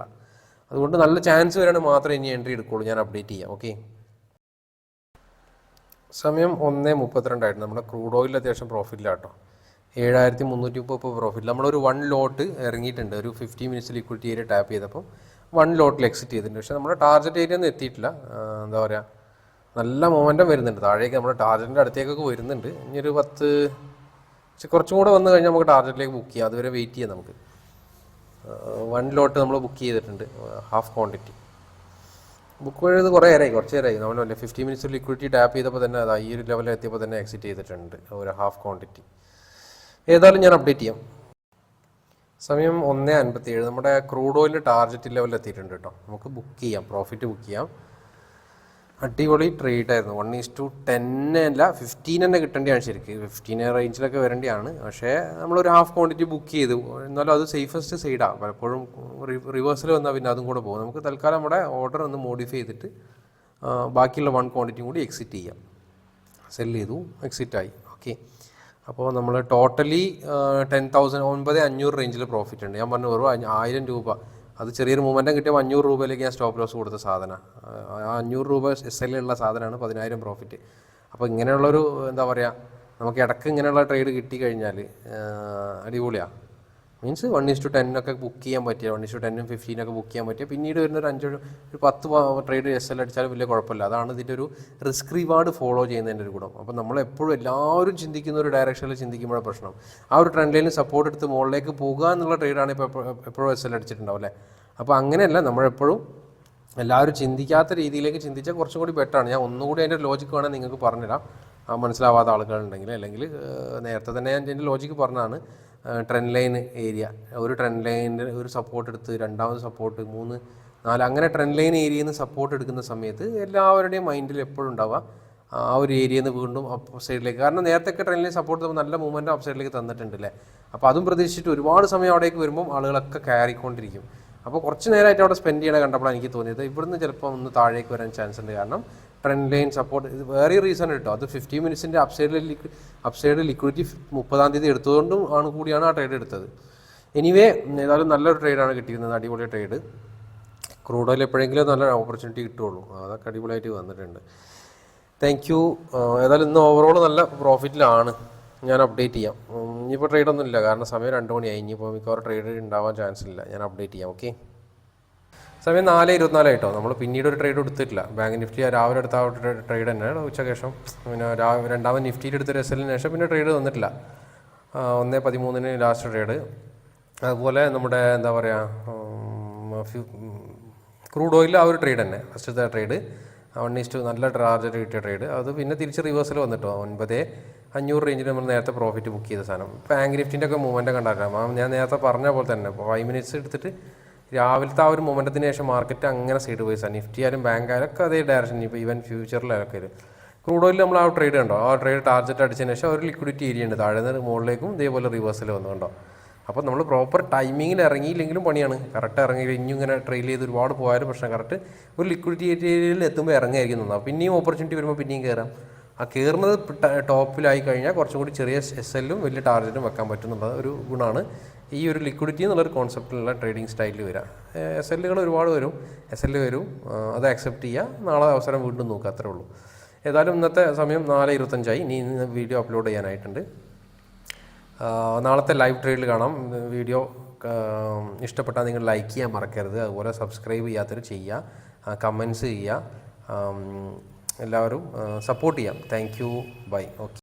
അതുകൊണ്ട് നല്ല ചാൻസ് വരാണ് മാത്രമേ ഇനി എൻട്രി എടുക്കുള്ളൂ. ഞാൻ അപ്ഡേറ്റ് ചെയ്യാം. ഓക്കെ സമയം ഒന്ന് മുപ്പത്തിരണ്ടായിരുന്നു. നമ്മുടെ ക്രൂഡ് ഓയിൽ അത്യാവശ്യം പ്രോഫിറ്റിലാട്ടോ ഏഴായിരത്തി മുന്നൂറ്റി മുപ്പത് പ്രോഫിറ്റ് നമ്മളൊരു വൺ ലോട്ട് ഇറങ്ങിയിട്ടുണ്ട്. ഒരു fifty minutes liquidity area tap ചെയ്തപ്പോൾ വൺ ലോട്ടിൽ എക്സിറ്റ് ചെയ്തിട്ടുണ്ട്. പക്ഷേ നമ്മുടെ ടാർജറ്റ് ഏരിയ ഒന്നും എത്തിയിട്ടില്ല. എന്താ പറയുക നല്ല മൊമെന്റം വരുന്നുണ്ട്. താഴേക്ക് നമ്മുടെ ടാർജറ്റിന്റെ അടുത്തേക്കൊക്കെ വരുന്നുണ്ട്. ഇനി ഒരു പത്ത് കുറച്ചും കൂടെ വന്നു കഴിഞ്ഞാൽ നമുക്ക് ടാർജറ്റിലേക്ക് ബുക്ക് ചെയ്യാം. അതുവരെ വെയിറ്റ് ചെയ്യാം നമുക്ക്. വൺ ലോട്ട് നമ്മൾ ബുക്ക് ചെയ്തിട്ടുണ്ട്. ഹാഫ് ക്വാണ്ടിറ്റി ബുക്ക് ചെയ്ത് കുറേ നേരമായി കുറച്ച് നേരമായി. നമ്മളല്ലേ ഫിഫ്റ്റി മിനിറ്റ്സ് ലിക്വിഡിറ്റി ടാപ്പ് ചെയ്തപ്പോൾ തന്നെ അതാ ഈ ഒരു ലെവലിൽ എത്തിയപ്പോൾ തന്നെ എക്സിറ്റ് ചെയ്തിട്ടുണ്ട്. ഒരു ഹാഫ് ക്വാണ്ടിറ്റി ഏതായാലും ഞാൻ അപ്ഡേറ്റ് ചെയ്യാം. സമയം ഒന്ന് അൻപത്തി ഏഴ് നമ്മുടെ ക്രൂഡ് ഓയിൽ ടാർഗറ്റ് ലെവലിൽ എത്തിയിട്ടുണ്ട് കേട്ടോ. നമുക്ക് ബുക്ക് ചെയ്യാം. പ്രോഫിറ്റ് ബുക്ക് ചെയ്യാം. അടിപൊളി ട്രേഡ് ആയിരുന്നു. വൺ ഈസ് ടു ടെൻ അല്ല ഫിഫ്റ്റീൻ തന്നെ കിട്ടേണ്ടതാണ് ശരിക്കും. ഫിഫ്റ്റീൻ റേഞ്ചിലൊക്കെ വരേണ്ടതാണ് പക്ഷേ നമ്മളൊരു ഹാഫ് ക്വാണ്ടിറ്റി ബുക്ക് ചെയ്തു. എന്നാലും അത് സേഫസ്റ്റ് സൈഡാണ് പലപ്പോഴും റിവേഴ്സൽ വന്നാൽ പിന്നെ അതും കൂടെ പോകും. നമുക്ക് തൽക്കാലം നമ്മുടെ ഓർഡർ ഒന്ന് മോഡിഫൈ ചെയ്തിട്ട് ബാക്കിയുള്ള വൺ ക്വാണ്ടിറ്റിയും കൂടി എക്സിറ്റ് ചെയ്യാം. സെൽ ചെയ്തു എക്സിറ്റ് ആയി. ഓക്കെ അപ്പോൾ നമ്മൾ ടോട്ടലി ടെൻ തൗസൻഡ് ഒൻപത് അഞ്ഞൂറ് റേഞ്ചിൽ പ്രോഫിറ്റ് ഉണ്ട്. ഞാൻ പറഞ്ഞു വെറും ആയിരം രൂപ. അത് ചെറിയൊരു മൂവ്മെന്റം കിട്ടിയ അഞ്ഞൂറ് രൂപയിലേക്ക് ഞാൻ സ്റ്റോപ്പ് ലോസ് കൊടുത്ത സാധനം. ആ അഞ്ഞൂറ് രൂപ എസ് ഉള്ള സാധനമാണ് പതിനായിരം പ്രോഫിറ്റ് അപ്പോൾ ഇങ്ങനെയുള്ളൊരു എന്താ പറയുക നമുക്ക് ഇടയ്ക്ക് ഇങ്ങനെയുള്ള ട്രേഡ് കിട്ടി കഴിഞ്ഞാൽ അടിപൊളിയാണ് മീൻസ് വൺ ഇസ് ടു ടെന്നൊക്കെ ബുക്ക് ചെയ്യാൻ പറ്റിയ വൺ ഇസ് ടു ടെന്നും ഫിഫ്റ്റീനൊക്കെ ബുക്ക് ചെയ്യാൻ പറ്റിയ പിന്നീട് വരുന്ന ഒരു അഞ്ച് ഒരു പത്ത് ട്രേഡ് എസ് എൽ അടിച്ചാലും വലിയ കുഴപ്പമില്ല. അതാണ് ഇതിന്റെ ഒരു റിസ്ക് റിവാർഡ് ഫോളോ ചെയ്യുന്നതിന്റെ ഒരു ഗുണം. അപ്പോൾ നമ്മൾ എപ്പോഴും എല്ലാവരും ചിന്തിക്കുന്ന ഒരു ഡയറക്ഷനിൽ ചിന്തിക്കുമ്പോഴാണ് പ്രശ്നം. ആ ഒരു ട്രെൻഡ് ലൈനിൽ സപ്പോർട്ട് എടുത്ത് മുകളിലേക്ക് പോകുക എന്നുള്ള ട്രേഡാണ് ഇപ്പോൾ എപ്പോഴും എസ് എൽ അടിച്ചിട്ടുണ്ടാവും അല്ലേ? അപ്പോൾ അങ്ങനെയല്ല നമ്മളെപ്പോഴും എല്ലാവരും ചിന്തിക്കാത്ത രീതിയിലേക്ക് ചിന്തിച്ചാൽ കുറച്ചും കൂടി ബെറ്ററാണ് ഞാൻ ഒന്നുകൂടി അതിന്റെ ലോജിക്ക് വേണമെങ്കിൽ നിങ്ങൾക്ക് പറഞ്ഞുതരാം. മനസ്സിലാവാത്ത ആളുകളുണ്ടെങ്കിൽ അല്ലെങ്കിൽ നേരത്തെ തന്നെ ഞാൻ എന്റെ ലോജിക്ക് പറഞ്ഞാണ് ട്രെൻഡ് ലൈൻ ഏരിയ ഒരു ട്രെൻഡ് ലൈനിന്റെ ഒരു സപ്പോർട്ട് എടുത്ത് രണ്ടാമത് സപ്പോർട്ട് മൂന്ന് നാല് അങ്ങനെ ട്രെൻഡ് ലൈൻ ഏരിയയിൽ നിന്ന് സപ്പോർട്ട് എടുക്കുന്ന സമയത്ത് എല്ലാവരുടെയും മൈൻഡിൽ എപ്പോഴും ഉണ്ടാവുക. ആ ഒരു ഏരിയയിൽ നിന്ന് വീണ്ടും അപ്പ് സൈഡിലേക്ക് കാരണം നേരത്തെ ട്രെൻഡ് ലൈൻ സപ്പോർട്ട് ചെയ്യുമ്പോൾ നല്ല മൂവ്മെന്റ് അപ്പ് സൈഡിലേക്ക് തന്നിട്ടുണ്ടല്ലേ? അപ്പോൾ അതും പ്രതീക്ഷിച്ചിട്ട് ഒരുപാട് സമയം അവിടേക്ക് വരുമ്പോൾ ആളുകളൊക്കെ കയറിക്കൊണ്ടിരിക്കും. അപ്പോൾ കുറച്ച് നേരമായിട്ട് അവിടെ സ്പെൻഡ് ചെയ്യണ കണ്ടപ്പോഴാണ് എനിക്ക് തോന്നിയത്. ഇവിടുന്ന് ചിലപ്പോൾ ഒന്ന് താഴേക്ക് വരാൻ ചാൻസ് ഉണ്ട്. കാരണം ട്രെൻഡ് ലൈൻ സപ്പോർട്ട് ഇത് വേറെ റീസൺ കേട്ടോ അത് ഫിഫ്റ്റി മിനിറ്റ്സിന്റെ അപ്സൈഡിൽ അപ്സൈഡ് ലിക്വിഡിറ്റി മുപ്പതാം തീയതി എടുത്തതുകൊണ്ടും ആണ് കൂടിയാണ് ആ ട്രേഡ് എടുത്തത്. എനിവേ ഏതായാലും നല്ലൊരു ട്രേഡാണ് കിട്ടിയിരുന്നത് അടിപൊളി ട്രേഡ് ക്രൂഡ് ഓയിൽ എപ്പോഴെങ്കിലും നല്ല ഓപ്പർച്യൂണിറ്റി കിട്ടുള്ളൂ അതൊക്കെ അടിപൊളിയായിട്ട് വന്നിട്ടുണ്ട്. താങ്ക് യു ഏതായാലും ഇന്ന് ഓവറോൾ നല്ല പ്രോഫിറ്റിലാണ് ഞാൻ അപ്ഡേറ്റ് ചെയ്യാം. ഇനിയിപ്പോൾ ട്രേഡൊന്നും ഇല്ല കാരണം സമയം രണ്ട് മണിയായി. ഇനിയിപ്പോൾ മിക്കവാറും ട്രേഡ് ഉണ്ടാവാൻ ചാൻസ് ഇല്ല. ഞാൻ അപ്ഡേറ്റ് ചെയ്യാം. ഓക്കെ സമയം നാല് ഇരുപത്തിനാലായിട്ടോ നമ്മൾ പിന്നീട് ഒരു ട്രേഡ് എടുത്തിട്ടില്ല. ബാങ്ക് നിഫ്റ്റി രാവിലെ എടുത്ത ആ ട്രേഡ് തന്നെ. ഉച്ചയ്ക്ക് ശേഷം പിന്നെ രണ്ടാമത് നിഫ്റ്റിയിൽ എടുത്ത എസ് ശേഷം പിന്നെ ട്രേഡ് തന്നിട്ടില്ല ഒന്നേ പതിമൂന്നിന് ലാസ്റ്റ് ട്രേഡ് അതുപോലെ നമ്മുടെ എന്താ പറയുക ക്രൂഡ് ഓയിൽ ആ ഒരു ട്രേഡ് തന്നെ. ഫസ്റ്റത്തെ ട്രേഡ് വൺ ഈസ്റ്റ് നല്ല ടാർജറ്റ് കിട്ടിയ ട്രേഡ് അത് പിന്നെ തിരിച്ച് റിവേഴ്സൽ വന്നിട്ടോ. ഒൻപത് അഞ്ഞൂറ് റേഞ്ചിൽ നമ്മൾ നേരത്തെ പ്രോഫിറ്റ് ബുക്ക് ചെയ്ത സാധനം. ബാങ്ക് നിഫ്റ്റിന്റെ ഒക്കെ മൂവ്മെന്റ് കണ്ടായിരുന്നു ഞാൻ നേരത്തെ പറഞ്ഞ പോലെ തന്നെ ഫൈവ് മിനിറ്റ്സ് എടുത്തിട്ട് രാവിലത്തെ ആ ഒരു മൊമെന്റത്തിന് ശേഷം മാർക്കറ്റ് അങ്ങനെ സൈഡ് വൈസാണ് നിഫ്റ്റി ആയാലും ബാങ്ക് ആയാലും ഒക്കെ അതേ ഡയറക്ഷൻ ഇപ്പോൾ ഈവൻ ഫ്യൂച്ചറിലൊക്കെ വരും ക്രൂഡ് ഓയിൽ നമ്മൾ ആ ട്രേഡ് കണ്ടോ? ആ ട്രേഡ് ടാർജറ്റ് അടിച്ചതിന് ശേഷം ഒരു ലിക്വിഡിറ്റി ഏരിയ ഉണ്ട്. താഴെ നിന്ന് മുകളിലേക്കും ഇതേപോലെ റിവേഴ്സൽ വന്നു കണ്ടോ? അപ്പോൾ നമ്മൾ പ്രോപ്പർ ടൈമിങ്ങിൽ ഇറങ്ങിയില്ലെങ്കിലും പണിയാണ്. കറക്റ്റ് ഇറങ്ങി ഇനിയും ഇങ്ങനെ ട്രെയിൽ ചെയ്ത് ഒരുപാട് പോയാലും പ്രശ്നം. കറക്റ്റ് ഒരു ലിക്വിഡിറ്റി ഏരിയയിൽ എത്തുമ്പോൾ ഇറങ്ങിയായിരിക്കും നന്നാവും പിന്നെയും ഓപ്പർച്യൂണിറ്റി വരുമ്പോൾ പിന്നെയും കയറാം ആ കയറുന്നത് ടോപ്പിലായി കഴിഞ്ഞാൽ കുറച്ചും കൂടി ചെറിയ എസ് എല്ലും വലിയ ടാർജറ്റും വെക്കാൻ പറ്റുന്നുള്ള ഒരു ഗുണമാണ്. ഈ ഒരു ലിക്വിഡിറ്റി എന്നുള്ളൊരു കോൺസെപ്റ്റിലുള്ള ട്രേഡിംഗ് സ്റ്റൈലിൽ വരാം. എസ് എല്ലുകൾ ഒരുപാട് വരും. എസ് എല്ല് വരും. അത് അക്സെപ്റ്റ് ചെയ്യുക നാളെ അവസരം വീണ്ടും നോക്കുക അത്രേ ഉള്ളൂ. ഏതായാലും ഇന്നത്തെ സമയം നാല് ഇരുപത്തഞ്ചായി. ഇനി ഇന്ന് വീഡിയോ അപ്ലോഡ് ചെയ്യാനായിട്ടുണ്ട്. നാളത്തെ ലൈവ് ട്രേഡിൽ കാണാം. വീഡിയോ ഇഷ്ടപ്പെട്ടാൽ നിങ്ങൾ ലൈക്ക് ചെയ്യാൻ മറക്കരുത്. അതുപോലെ സബ്സ്ക്രൈബ് ചെയ്യാത്തവർ ചെയ്യുക കമൻസ് ചെയ്യുക എല്ലാവരും സപ്പോർട്ട് ചെയ്യാം. Thank you bye okay